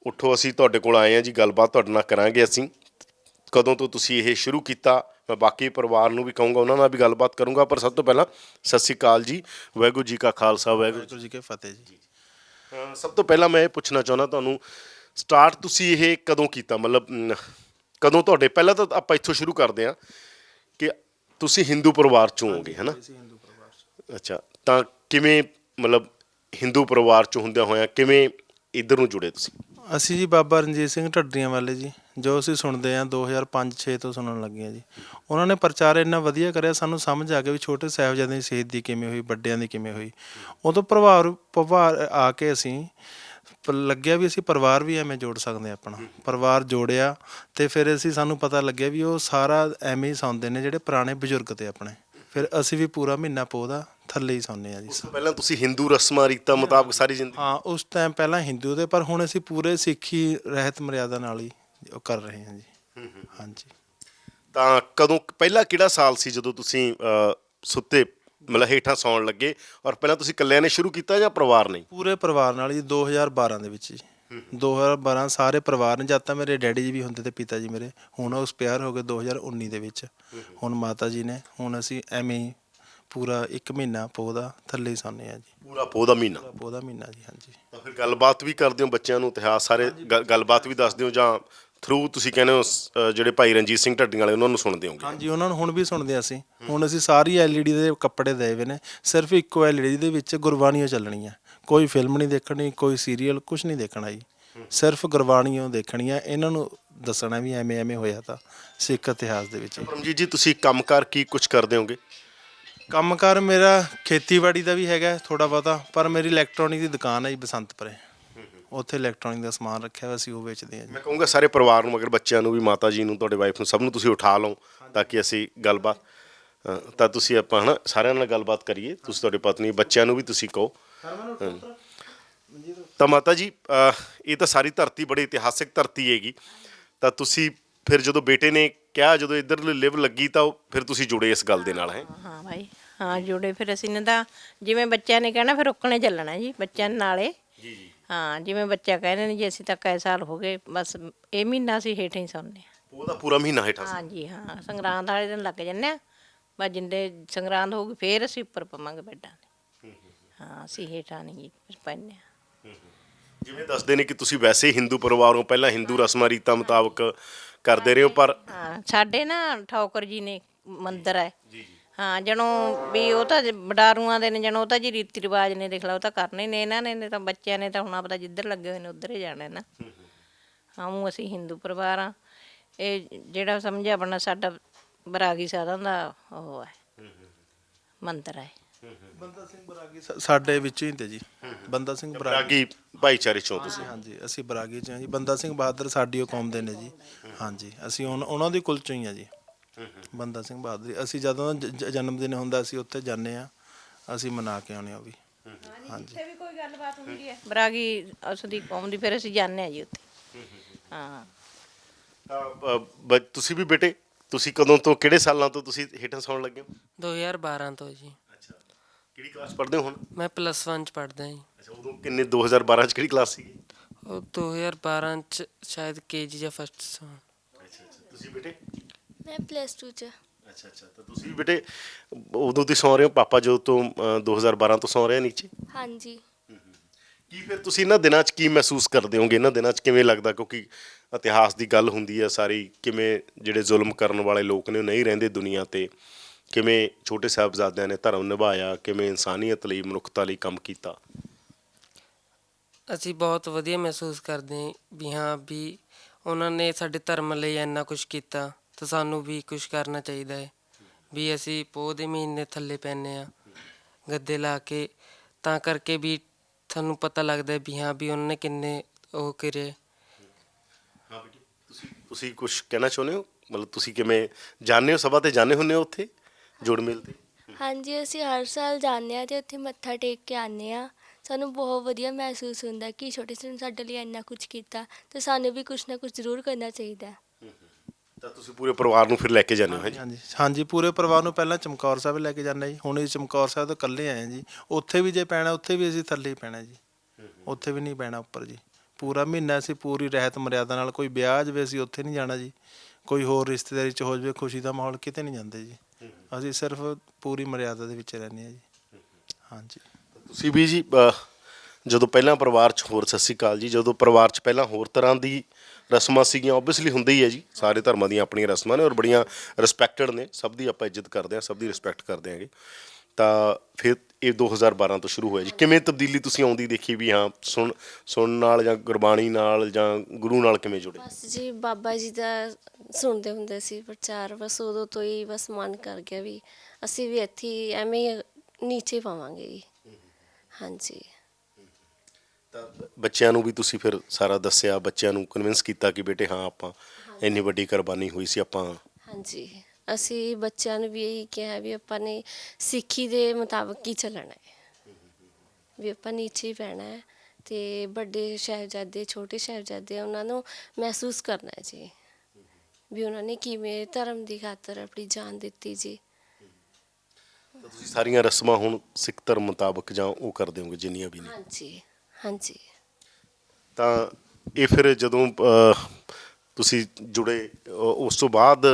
ਉੱਠੋ, ਅਸੀਂ ਤੁਹਾਡੇ ਕੋਲ ਆਏ ਹਾਂ ਜੀ। ਗੱਲਬਾਤ ਤੁਹਾਡੇ ਨਾਲ ਕਰਾਂਗੇ ਅਸੀਂ। ਕਦੋਂ ਤੋਂ ਤੁਸੀਂ ਇਹ ਸ਼ੁਰੂ ਕੀਤਾ? ਮੈਂ ਬਾਕੀ ਪਰਿਵਾਰ ਨੂੰ ਵੀ ਕਹੂੰਗਾ ਉਹਨਾਂ ਨਾਲ ਵੀ ਗੱਲਬਾਤ ਕਰੂੰਗਾ ਪਰ ਸਭ ਤੋਂ ਪਹਿਲਾਂ ਸਤਿ ਸ੍ਰੀ ਅਕਾਲ ਜੀ ਵਾਹਿਗੁਰੂ ਜੀ ਕਾ ਖਾਲਸਾ ਵਾਹਿਗੁਰੂ ਜੀ ਕੀ ਫਤਿਹ ਜੀ। ਸਭ ਤੋਂ ਪਹਿਲਾਂ ਮੈਂ ਇਹ ਪੁੱਛਣਾ ਚਾਹੁੰਦਾ ਤੁਹਾਨੂੰ ਸਟਾਰਟ ਤੁਸੀਂ ਇਹ ਕਦੋਂ ਕੀਤਾ? ਮਤਲਬ ਕਦੋਂ ਤੁਹਾਡੇ ਪਹਿਲਾਂ ਤਾਂ ਆਪਾਂ ਇੱਥੋਂ ਸ਼ੁਰੂ ਕਰਦੇ ਹਾਂ ਕਿ ਤੁਸੀਂ ਹਿੰਦੂ ਪਰਿਵਾਰ ਚੋਂ ਹੋਗੇ ਹੈ ਨਾ ਅੱਛਾ ਤਾਂ ਕਿਵੇਂ ਮਤਲਬ ਹਿੰਦੂ ਪਰਿਵਾਰ ਚੋਂ ਹੁੰਦਿਆਂ ਹੋਇਆਂ ਕਿਵੇਂ ਇੱਧਰ ਨੂੰ ਜੁੜੇ ਤੁਸੀਂ? ਅਸੀਂ ਜੀ ਬਾਬਾ ਰਣਜੀਤ ਸਿੰਘ ਢੱਡਰੀਆਂ ਵਾਲੇ ਜੀ, ਜੋ ਅਸੀਂ ਸੁਣਦੇ ਆ 2005-6 ਤੋਂ ਸੁਣਨ ਲੱਗੇ ਹਾਂ ਜੀ। ਉਹਨਾਂ ਨੇ ਪ੍ਰਚਾਰ ਇੰਨਾ ਵਧੀਆ ਕਰਿਆ, ਸਾਨੂੰ ਸਮਝ ਆ ਗਿਆ ਵੀ ਛੋਟੇ ਸਾਹਿਬਜ਼ਾਦਿਆਂ ਦੀ ਸ਼ਹੀਦੀ ਕਿਵੇਂ ਹੋਈ, ਵੱਡਿਆਂ ਦੀ ਕਿਵੇਂ ਹੋਈ। ਉਦੋਂ ਪ੍ਰਭਾਵ ਪ੍ਰਭਾਵ ਆ ਕੇ ਅਸੀਂ ਲੱਗਿਆ ਵੀ ਅਸੀਂ ਪਰਿਵਾਰ ਵੀ ਐਵੇਂ ਜੋੜ ਸਕਦੇ ਆ ਆਪਣਾ। ਪਰਿਵਾਰ ਜੋੜਿਆ ਤੇ ਫਿਰ ਅਸੀਂ ਸਾਨੂੰ ਪਤਾ ਲੱਗਿਆ ਵੀ ਉਹ ਸਾਰਾ ਐਵੇਂ ਹੀ ਸੌਂਦੇ ਨੇ ਜਿਹੜੇ ਪੁਰਾਣੇ ਬਜ਼ੁਰਗ ਤੇ ਆਪਣੇ। ਫਿਰ ਅਸੀਂ ਵੀ ਪੂਰਾ ਮਹੀਨਾ ਪੋਦਾ ਥੱਲੇ ਹੀ ਸੌਂਦੇ ਆ ਜੀ। ਉਸ ਤੋਂ ਪਹਿਲਾਂ ਤੁਸੀਂ ਹਿੰਦੂ ਰਸਮਾਂ ਰੀਤਾਂ ਮੁਤਾਬਕ ਸਾਰੀ ਜ਼ਿੰਦਗੀ ਹਾਂ ਉਸ ਟਾਈਮ ਪਹਿਲਾਂ ਹਿੰਦੂ ਦੇ ਪਰ ਹੁਣ ਅਸੀਂ ਪੂਰੇ ਸਿੱਖੀ ਰਹਿਤ ਮਰਿਆਦਾ ਨਾਲ ਹੀ ਉਹ ਕਰ ਰਹੇ ਹਾਂ ਜੀ। ਹਾਂਜੀ। ਤਾਂ ਕਦੋਂ ਪਹਿਲਾ ਕਿਹੜਾ ਸਾਲ ਸੀ ਜਦੋਂ ਤੁਸੀਂ ਸੁੱਤੇ ਮਤਲਬ ਹੇਠਾਂ ਸੌਣ ਲੱਗੇ ਔਰ ਪਹਿਲਾਂ ਤੁਸੀਂ ਇਕੱਲਿਆਂ ਨੇ ਸ਼ੁਰੂ ਕੀਤਾ ਜਾਂ ਪਰਿਵਾਰ ਨੇ? ਪੂਰੇ ਪਰਿਵਾਰ ਨਾਲ ਜੀ 2012 ਦੇ ਵਿੱਚ ਜੀ। 2012 ਸਾਰੇ ਪਰਿਵਾਰ ਨੇ ਜਦ ਤਾਂ ਮੇਰੇ ਡੈਡੀ ਜੀ ਵੀ ਹੁੰਦੇ ਤੇ ਪਿਤਾ ਜੀ ਮੇਰੇ ਹੁਣ ਉਹ ਐਕਸਪਾਇਰ ਹੋ ਗਏ 2019 ਦੇ ਵਿੱਚ। ਹੁਣ ਮਾਤਾ ਜੀ ਨੇ ਹੁਣ ਅਸੀਂ ਐਵੇਂ ਹੀ ਪੂਰਾ 1 ਮਹੀਨਾ ਪੋਦਾ ਥੱਲੇ ਹੀ ਸੌਂਦੇ ਆ ਜੀ। ਪੂਰਾ ਪੋਹ ਦਾ ਮਹੀਨਾ? ਪੂਰਾ ਪੋਦਾ ਮਹੀਨਾ ਜੀ ਹਾਂਜੀ। ਤਾਂ ਫਿਰ ਗੱਲਬਾਤ ਵੀ ਕਰਦੇ ਹੋ ਬੱਚਿਆਂ ਨੂੰ ਇਤਿਹਾਸ ਸਾਰੇ ਗੱਲ- ਗੱਲਬਾਤ ਵੀ ਦੱਸਦੇ ਹੋ ਜਾਂ ਥਰੂ ਤੁਸੀਂ ਕਹਿੰਦੇ ਹੋ ਸ- ਜਿਹੜੇ ਭਾਈ ਰਣਜੀਤ ਸਿੰਘ ਢੱਡੀਆਂ ਵਾਲੇ ਉਹਨਾਂ ਨੂੰ ਸੁਣਦੇ ਹੋਗੇ? ਹਾਂਜੀ ਉਹਨਾਂ ਨੂੰ ਹੁਣ ਵੀ ਸੁਣਦੇ ਹਾਂ ਅਸੀਂ। ਹੁਣ ਅਸੀਂ ਸਾਰੀ ਐਲਈਡੀ ਦੇ ਕੱਪੜੇ ਦਏ ਹੋਏ ਨੇ ਸਿਰਫ ਇੱਕੋ ਐਲਈਡੀ ਦੇ ਵਿੱਚ ਗੁਰਬਾਣੀਆਂ ਚੱਲਣੀਆਂ। ਕੋਈ ਫਿਲਮ ਨਹੀਂ ਦੇਖਣੀ ਕੋਈ ਸੀਰੀਅਲ ਕੁਝ ਨਹੀਂ ਦੇਖਣਾ ਜੀ। ਸਿਰਫ ਗੁਰਬਾਣੀਆਂ ਦੇਖਣੀਆਂ ਇਹਨਾਂ ਨੂੰ ਦੱਸਣਾ ਵੀ ਐਵੇਂ ਐਵੇਂ ਹੋਇਆ ਤਾਂ ਸਿੱਖ ਇਤਿਹਾਸ ਦੇ ਵਿੱਚ ਪਰਮਜੀਤ ਜੀ ਤੁਸੀਂ ਕੰਮਕਾਰ ਕੀ ਕੁਝ ਕਰਦੇ ਹੋਗੇ? ਕੰਮਕਾਰ ਮੇਰਾ ਖੇਤੀਬਾੜੀ ਦਾ ਵੀ ਹੈਗਾ ਥੋੜਾ ਬਹੁਤਾ ਪਰ ਮੇਰੀ ਇਲੈਕਟ੍ਰੋਨਿਕ ਦੀ ਦੁਕਾਨ ਹੈ ਜੀ ਬਸੰਤਪੁਰੇ। ਉੱਥੇ ਇਲੈਕਟ੍ਰੋਨਿਕ ਦਾ ਸਮਾਨ ਰੱਖਿਆ ਹੋਇਆ ਅਸੀਂ ਉਹ ਵੇਚਦੇ ਹਾਂ ਜੀ। ਮੈਂ ਕਹੂੰਗਾ ਸਾਰੇ ਪਰਿਵਾਰ ਨੂੰ ਮਗਰ ਬੱਚਿਆਂ ਨੂੰ ਵੀ ਮਾਤਾ ਜੀ ਨੂੰ ਤੁਹਾਡੇ ਵਾਈਫ ਨੂੰ ਸਭ ਨੂੰ ਤੁਸੀਂ ਉਠਾ ਲਓ ਤਾਂ ਕਿ ਅਸੀਂ ਗੱਲਬਾਤ ਤਾਂ ਤੁਸੀਂ ਆਪਾਂ ਹਨਾ ਸਾਰਿਆਂ ਨਾਲ ਗੱਲਬਾਤ ਕਰੀਏ। ਤੁਸੀਂ ਤੁਹਾਡੇ ਪਤਨੀ ਬੱਚਿਆਂ ਨੂੰ ਵੀ ਤੁਸੀਂ ਕਹੋ ਤਾਂ ਮਾਤਾ ਜੀ ਇਹ ਤਾਂ ਸਾਰੀ ਧਰਤੀ ਬੜੀ ਇਤਿਹਾਸਿਕ ਧਰਤੀ ਹੈਗੀ। ਤਾਂ ਤੁਸੀਂ ਫਿਰ ਜਦੋਂ ਬੇਟੇ ਨੇ ਕਿਹਾ ਜਦੋਂ ਇੱਧਰ ਲਿਵ ਲੱਗੀ ਤਾਂ ਉਹ- ਫਿਰ ਤੁਸੀਂ ਜੁੜੇ ਇਸ ਗੱਲ ਦੇ ਨਾਲ ਹੈ? ਹਾਂ ਭਾਈ। ਹਾਂ ਜੁੜੇ। ਫਿਰ ਅਸੀਂ ਨੇ ਤਾਂ ਜਿਵੇਂ ਬੱਚਿਆਂ ਨੇ ਕਹਿਣਾ ਫਿਰ ਰੁਕਣੇ ਚੱਲਣਾ ਜੀ ਬੱਚਿਆਂ ਨਾਲੇ। ਜੀ ਜੀ। ਹਾਂ ਜਿਵੇਂ ਬੱਚਾ ਕਹਿੰਦੇ ਨੇ ਜੀ ਅਸੀਂ ਤਾਂ ਕਈ ਸਾਲ ਹੋ ਗਏ ਬਸ ਇਹ ਮਹੀਨਾ ਅਸੀਂ ਹੇਠਾਂ ਹੀ ਸੌਂਦੇ ਹਾਂ। ਉਹਦਾ ਪੂਰਾ ਮਹੀਨਾ ਹੇਠਾਂ ਸੀ। ਹਾਂਜੀ ਹਾਂ। ਸੰਗਰਾਂਦ ਵਾਲੇ ਦਿਨ ਲੱਗ ਜੰਨੇ ਆ। ਬਸ ਜਿੰਦੇ ਸੰਗਰਾਂਦ ਹੋਊਗੀ ਫੇਰ ਅਸੀਂ ਉੱਪਰ ਪਵਾਂਗੇ ਬੈੱਡਾਂ ਦੇ ਹਾਂ ਅਸੀਂ ਹੇਠਾਂ ਨਹੀਂ ਜੀ ਪੈਂਦੇ। ਹਾਂ ਜਿਵੇਂ ਦੱਸਦੇ ਨੇ ਕਿ ਤੁਸੀਂ ਵੈਸੇ ਹੀ ਹਿੰਦੂ ਪਰਿਵਾਰੋਂ ਪਹਿਲਾਂ ਹਿੰਦੂ ਰਸਮਾਂ ਰੀਤਾਂ ਮੁਤਾਬਕ ਕਰਦੇ ਰਹੇ ਹੋ ਪਰ ਹਾਂ ਸਾਡੇ ਨਾ ਠੌਕਰ ਜੀ ਨੇ ਮੰਦਿਰ ਹੈ। ਜੀ ਹਾਂ ਜਣੋ ਵੀ ਉਹ ਤਾਂ ਬਡਾਰੂਆਂ ਦੇ ਨੇ ਜਣੋ ਉਹ ਤਾਂ ਜੀ ਰੀਤੀ ਰਿਵਾਜ ਨੇ ਦੇਖ ਲਾ ਉਹ ਤਾਂ ਕਰਨੇ ਨੇ ਇਹਨਾਂ ਨੇ ਨੇ ਤਾਂ ਬੱਚਿਆਂ ਨੇ ਤਾਂ ਹੁਣ ਆਪਦਾ ਜਿੱਧਰ ਲੱਗੇ ਹੋਏ ਨੇ ਉਧਰ ਹੀ ਜਾਣਾ ਨਾ। ਹਾਂ ਊਂ ਅਸੀਂ ਹਿੰਦੂ ਪਰਿਵਾਰ ਆ ਇਹ ਜਿਹੜਾ ਸਮਝਿਆ ਆਪਣਾ ਸਾਡਾ ਬਰਾਗੀ ਸਾਧਾਂ ਦਾ ਉਹ ਹੈ। ਮੰਦਿਰ ਹੈ। ਬੰਦਾ ਸਿੰਘ ਬਰਾਗੀ ਸਾਡੇ ਵਿੱਚ ਹੀ ਤੇ ਜੀ। ਬੰਦਾ ਸਿੰਘ ਬਰਾਗੀ। ਰਾਗੀ ਭਾਈਚਾਰੇ ਚੋਂ ਤੁਸੀਂ। ਹਾਂਜੀ ਅਸੀਂ ਬਰਾਗੀ ਚ ਹਾਂ ਜੀ। ਬੰਦਾ ਸਿੰਘ ਬਹਾਦਰ ਸਾਡੀ ਉਹ ਕੌਮ ਦੇ ਨੇ ਜੀ। ਹਾਂਜੀ ਅਸੀਂ ਉਹਨਾਂ ਦੀ ਕੁਲ ਚੋਂ ਹੀ ਆ ਜੀ। ਬੰਦਾ ਸਿੰਘ ਬਹਾਦਰ ਅਸੀਂ ਜਦੋਂ ਜਨਮ ਦਿਨ ਹੁੰਦਾ ਅਸੀਂ ਉੱਥੇ ਜਾਂਦੇ ਆ ਅਸੀਂ ਮਨਾ ਕੇ ਆਉਨੇ ਆ ਉਹ ਵੀ। ਹਾਂਜੀ। ਜਿੱਥੇ ਵੀ ਕੋਈ ਗੱਲਬਾਤ ਹੁੰਦੀ ਹੈ? ਬਰਾਗੀ ਉਸ ਦੀ ਕੌਮ ਦੀ ਫਿਰ ਅਸੀਂ ਜਾਂਦੇ ਆ ਜੀ ਉੱਥੇ। ਹਾਂ। ਤਾਂ ਤੁਸੀਂ ਵੀ ਬੇਟੇ ਤੁਸੀਂ ਕਦੋਂ ਤੋਂ ਕਿਹੜੇ ਸਾਲਾਂ ਤੋਂ ਤੁਸੀਂ ਹੇਠਾਂ ਸੌਣ ਲੱਗੇ ਹੋ? 2012 ਤੋਂ ਜੀ। ਕਿਹੜੀ ਕਲਾਸ ਪੜ੍ਹਦੇ ਹੋ ਹੁਣ? ਮੈਂ ਪਲੱਸ 1 ਚ ਪੜਦਾ ਜੀ। ਅੱਛਾ ਉਦੋਂ ਕਿੰਨੇ 2012 ਚ ਕਿਹੜੀ ਕਲਾਸ ਸੀ ਉਹ 2012 ਚ ਸ਼ਾਇਦ ਕੇਜੀ ਜਾਂ ਫਸਟ ਸਾਂ ਅੱਛਾ ਅੱਛਾ। ਤੁਸੀਂ ਬੇਟੇ? ਮੈਂ ਪਲੱਸ 2 ਚ। ਅੱਛਾ ਅੱਛਾ। ਤਾਂ ਤੁਸੀਂ ਵੀ ਬੇਟੇ ਉਦੋਂ ਦੀ ਸੌ ਰਹੇ ਹੋ ਪਾਪਾ ਜੋ ਤੋਂ ਅ, 2012 ਤੋਂ ਸੌ ਰਹੇ ਆ ਨੀਚੇ? ਹਾਂਜੀ। ਕੀ ਫਿਰ ਤੁਸੀਂ ਇਹਨਾਂ ਦਿਨਾਂ 'ਚ ਕੀ ਮਹਿਸੂਸ ਕਰਦੇ ਹੋਗੇ? ਇਹਨਾਂ ਦਿਨਾਂ 'ਚ ਕਿਵੇਂ ਲੱਗਦਾ? ਕਿਉਂਕਿ ਇਤਿਹਾਸ ਦੀ ਗੱਲ ਹੁੰਦੀ ਹੈ ਸਾਰੀ ਕਿਵੇਂ ਜਿਹੜੇ ਜ਼ੁਲਮ ਕਰਨ ਵਾਲੇ ਲੋਕ ਨੇ ਉਹ ਨਹੀਂ ਰਹਿੰਦੇ ਦੁਨੀਆ ਤੇ। ਕਿਵੇਂ ਛੋਟੇ ਸਾਹਿਬਜ਼ਾਦਿਆਂ ਨੇ ਧਰਮ ਨਿਭਾਇਆ ਕਿਵੇਂ ਇਨਸਾਨੀਅਤ ਲਈ ਮਨੁੱਖਤਾ ਲਈ ਕੰਮ ਕੀਤਾ? ਅਸੀਂ ਬਹੁਤ ਵਧੀਆ ਮਹਿਸੂਸ ਕਰਦੇ ਹਾਂ ਵੀ ਹਾਂ ਵੀ ਉਹਨਾਂ ਨੇ ਸਾਡੇ ਧਰਮ ਲਈ ਇੰਨਾ ਕੁਝ ਕੀਤਾ ਤਾਂ ਸਾਨੂੰ ਵੀ ਕੁਝ ਕਰਨਾ ਚਾਹੀਦਾ ਹੈ। ਵੀ ਅਸੀਂ ਪੋਹ ਦੇ ਮਹੀਨੇ ਥੱਲੇ ਪੈਨੇ ਆ ਗੱਦੇ ਲਾ ਕੇ ਤਾਂ ਕਰਕੇ ਵੀ ਤੁਹਾਨੂੰ ਪਤਾ ਲੱਗਦਾ ਵੀ ਹਾਂ ਵੀ ਉਹਨਾਂ ਨੇ ਕਿੰਨੇ ਉਹ ਕਰੇ। ਹਾਂ ਬੇਟੀ ਤੁਸੀਂ ਤੁਸੀਂ ਕੁਝ ਕਹਿਣਾ ਚਾਹੁੰਦੇ ਹੋ? ਮਤਲਬ ਤੁਸੀਂ ਕਿਵੇਂ ਜਾਣਦੇ ਹੋ ਸਭਾ ਤੇ ਜਾਣੇ ਹੁੰਦੇ ਹੋ ਉੱਥੇ? ਜੋੜ ਮੇਲ ਤੇ ਹਾਂਜੀ ਅਸੀਂ ਹਰ ਸਾਲ ਜਾਂਦੇ ਹਾਂ ਤੇ ਉੱਥੇ ਮੱਥਾ ਟੇਕ ਕੇ ਆਉਂਦੇ ਹਾਂ। ਸਾਨੂੰ ਬਹੁਤ ਵਧੀਆ ਮਹਿਸੂਸ ਹੁੰਦਾ ਕਿ ਛੋਟੇ ਸਿੰਘ ਨੇ ਸਾਡੇ ਲਈ ਇੰਨਾ ਕੁਝ ਕੀਤਾ ਤੇ ਸਾਨੂੰ ਵੀ ਕੁਝ ਨਾ ਕੁਝ ਜ਼ਰੂਰ ਕਰਨਾ ਚਾਹੀਦਾ ਹੈ। ਤਾਂ ਤੁਸੀਂ ਪੂਰੇ ਪਰਿਵਾਰ ਨੂੰ ਫਿਰ ਲੈ ਕੇ ਜਾਂਦੇ ਹੋ ਹੈ ਜੀ? ਹਾਂਜੀ ਹਾਂਜੀ ਪੂਰੇ ਪਰਿਵਾਰ ਨੂੰ ਪਹਿਲਾਂ ਚਮਕੌਰ ਸਾਹਿਬ ਲੈ ਕੇ ਜਾਂਦੇ ਜੀ। ਹੁਣ ਅਸੀਂ ਚਮਕੌਰ ਸਾਹਿਬ ਤੋਂ ਇਕੱਲੇ ਆਏ ਹਾਂ ਜੀ। ਉੱਥੇ ਵੀ ਜੇ ਪੈਣਾ ਉੱਥੇ ਵੀ ਅਸੀਂ ਥੱਲੇ ਹੀ ਪੈਣਾ ਜੀ। ਉੱਥੇ ਵੀ ਨਹੀਂ ਪੈਣਾ ਉੱਪਰ ਜੀ। ਪੂਰਾ ਮਹੀਨਾ ਅਸੀਂ ਪੂਰੀ ਰਹਿਤ ਮਰਿਆਦਾ ਨਾਲ ਕੋਈ ਵਿਆਹ ਜਵੇ ਅਸੀਂ ਉੱਥੇ ਨਹੀਂ ਜਾਣਾ ਜੀ। ਕੋਈ ਹੋਰ ਰਿਸ਼ਤੇਦਾਰੀ ਚ ਹੋ ਜਵੇ ਖੁਸ਼ੀ ਦਾ ਮਾਹੌਲ ਕਿਤੇ ਨਹੀਂ ਜਾਂਦੇ ਜੀ। ਅਸੀਂ ਸਿਰਫ ਪੂਰੀ ਮਰਿਆਦਾ ਦੇ ਵਿੱਚ ਰਹਿੰਦੇ ਹਾਂ ਜੀ। ਹਾਂਜੀ। ਤੁਸੀਂ ਵੀ ਜੀ ਅਹ, ਜਦੋਂ ਪਹਿਲਾਂ ਪਰਿਵਾਰ 'ਚ ਹੋਰ ਸਤਿ ਸ਼੍ਰੀ ਅਕਾਲ ਜੀ ਜਦੋਂ ਪਰਿਵਾਰ 'ਚ ਪਹਿਲਾਂ ਹੋਰ ਤਰ੍ਹਾਂ ਦੀ ਰਸਮਾਂ ਸੀਗੀਆਂ ਆਬਵੀਅਸਲੀ ਹੁੰਦੀ ਹੀ ਹੈ ਜੀ। ਸਾਰੇ ਧਰਮਾਂ ਦੀਆਂ ਆਪਣੀਆਂ ਰਸਮਾਂ ਨੇ ਔਰ ਬੜੀਆਂ ਰਿਸਪੈਕਟਡ ਨੇ। ਸਭ ਦੀ ਆਪਾਂ ਇੱਜ਼ਤ ਕਰਦੇ ਹਾਂ ਸਭ ਦੀ ਰਿਸਪੈਕਟ ਕਰਦੇ ਹਾਂਗੇ। ਤਾਂ ਫਿਰ ਇਹ 2012 ਤੋਂ ਸ਼ੁਰੂ ਹੋਇਆ ਜੀ। ਕਿਵੇਂ ਤਬਦੀਲੀ ਤੁਸੀਂ ਆਉਂਦੀ ਦੇਖੀ ਵੀ ਹਾਂ ਸੁਣ ਸੁਣਨ ਨਾਲ ਜਾਂ ਗੁਰਬਾਣੀ ਨਾਲ ਜਾਂ ਗੁਰੂ ਨਾਲ ਕਿਵੇਂ ਜੁੜੇ? ਬਸ ਜੀ ਬਾਬਾ ਜੀ ਦਾ ਸੁਣਦੇ ਹੁੰਦੇ ਸੀ ਪ੍ਰਚਾਰ ਬਸ ਉਦੋਂ ਤੋਂ ਹੀ ਬਸ ਮਨ ਕਰ ਗਿਆ ਵੀ ਅਸੀਂ ਵੀ ਇੱਥੇ ਹੀ ਐਵੇਂ ਹੀ ਨੀਚੇ ਪਾਵਾਂਗੇ ਜੀ। ਹਾਂਜੀ। ਤਾਂ ਬੱਚਿਆਂ ਨੂੰ ਵੀ ਤੁਸੀਂ ਫਿਰ ਸਾਰਾ ਦੱਸਿਆ ਬੱਚਿਆਂ ਨੂੰ ਕਨਵਿੰਸ ਕੀਤਾ ਕਿ ਬੇਟੇ ਹਾਂ ਆਪਾਂ ਇੰਨੀ ਵੱਡੀ ਕੁਰਬਾਨੀ ਹੋਈ ਸੀ ਆਪਾਂ। ਹਾਂਜੀ। ਅਸੀਂ ਬੱਚਿਆਂ ਨੂੰ ਵੀ ਇਹੀ ਕਿਹਾ ਵੀ ਆਪਾਂ ਨੇ ਸਿੱਖੀ ਦੇ ਮੁਤਾਬਕ ਹੀ ਚੱਲਣਾ ਹੈ। ਵੀ ਆਪਾਂ ਨੀਚੇ ਹੀ ਪੈਣਾ ਹੈ ਤੇ ਵੱਡੇ ਸਾਹਿਬਜ਼ਾਦੇ ਛੋਟੇ ਸਾਹਿਬਜ਼ਾਦੇ ਉਹਨਾਂ ਨੂੰ ਮਹਿਸੂਸ ਕਰਨਾ ਹੈ ਜੀ। ਵੀ ਉਹਨਾਂ ਨੇ ਕਿਵੇਂ ਧਰਮ ਦੀ ਖਾਤਰ ਆਪਣੀ ਜਾਨ ਦਿੱਤੀ ਜੀ। ਤਾਂ ਤੁਸੀਂ ਸਾਰੀਆਂ ਰਸਮਾਂ ਹੁਣ ਸਿੱਖ ਧਰਮ ਮੁਤਾਬਕ ਜਾਂ ਉਹ ਕਰਦੇ ਹੋਗੇ ਜਿੰਨੀਆਂ ਵੀ ਨੇ। ਹਾਂਜੀ ਹਾਂਜੀ। ਤਾਂ ਇਹ ਫਿਰ ਜਦੋਂ ਅਹ, ਤੁਸੀਂ ਜੁੜੇ ਅਹ, ਉਸ ਤੋਂ ਬਾਅਦ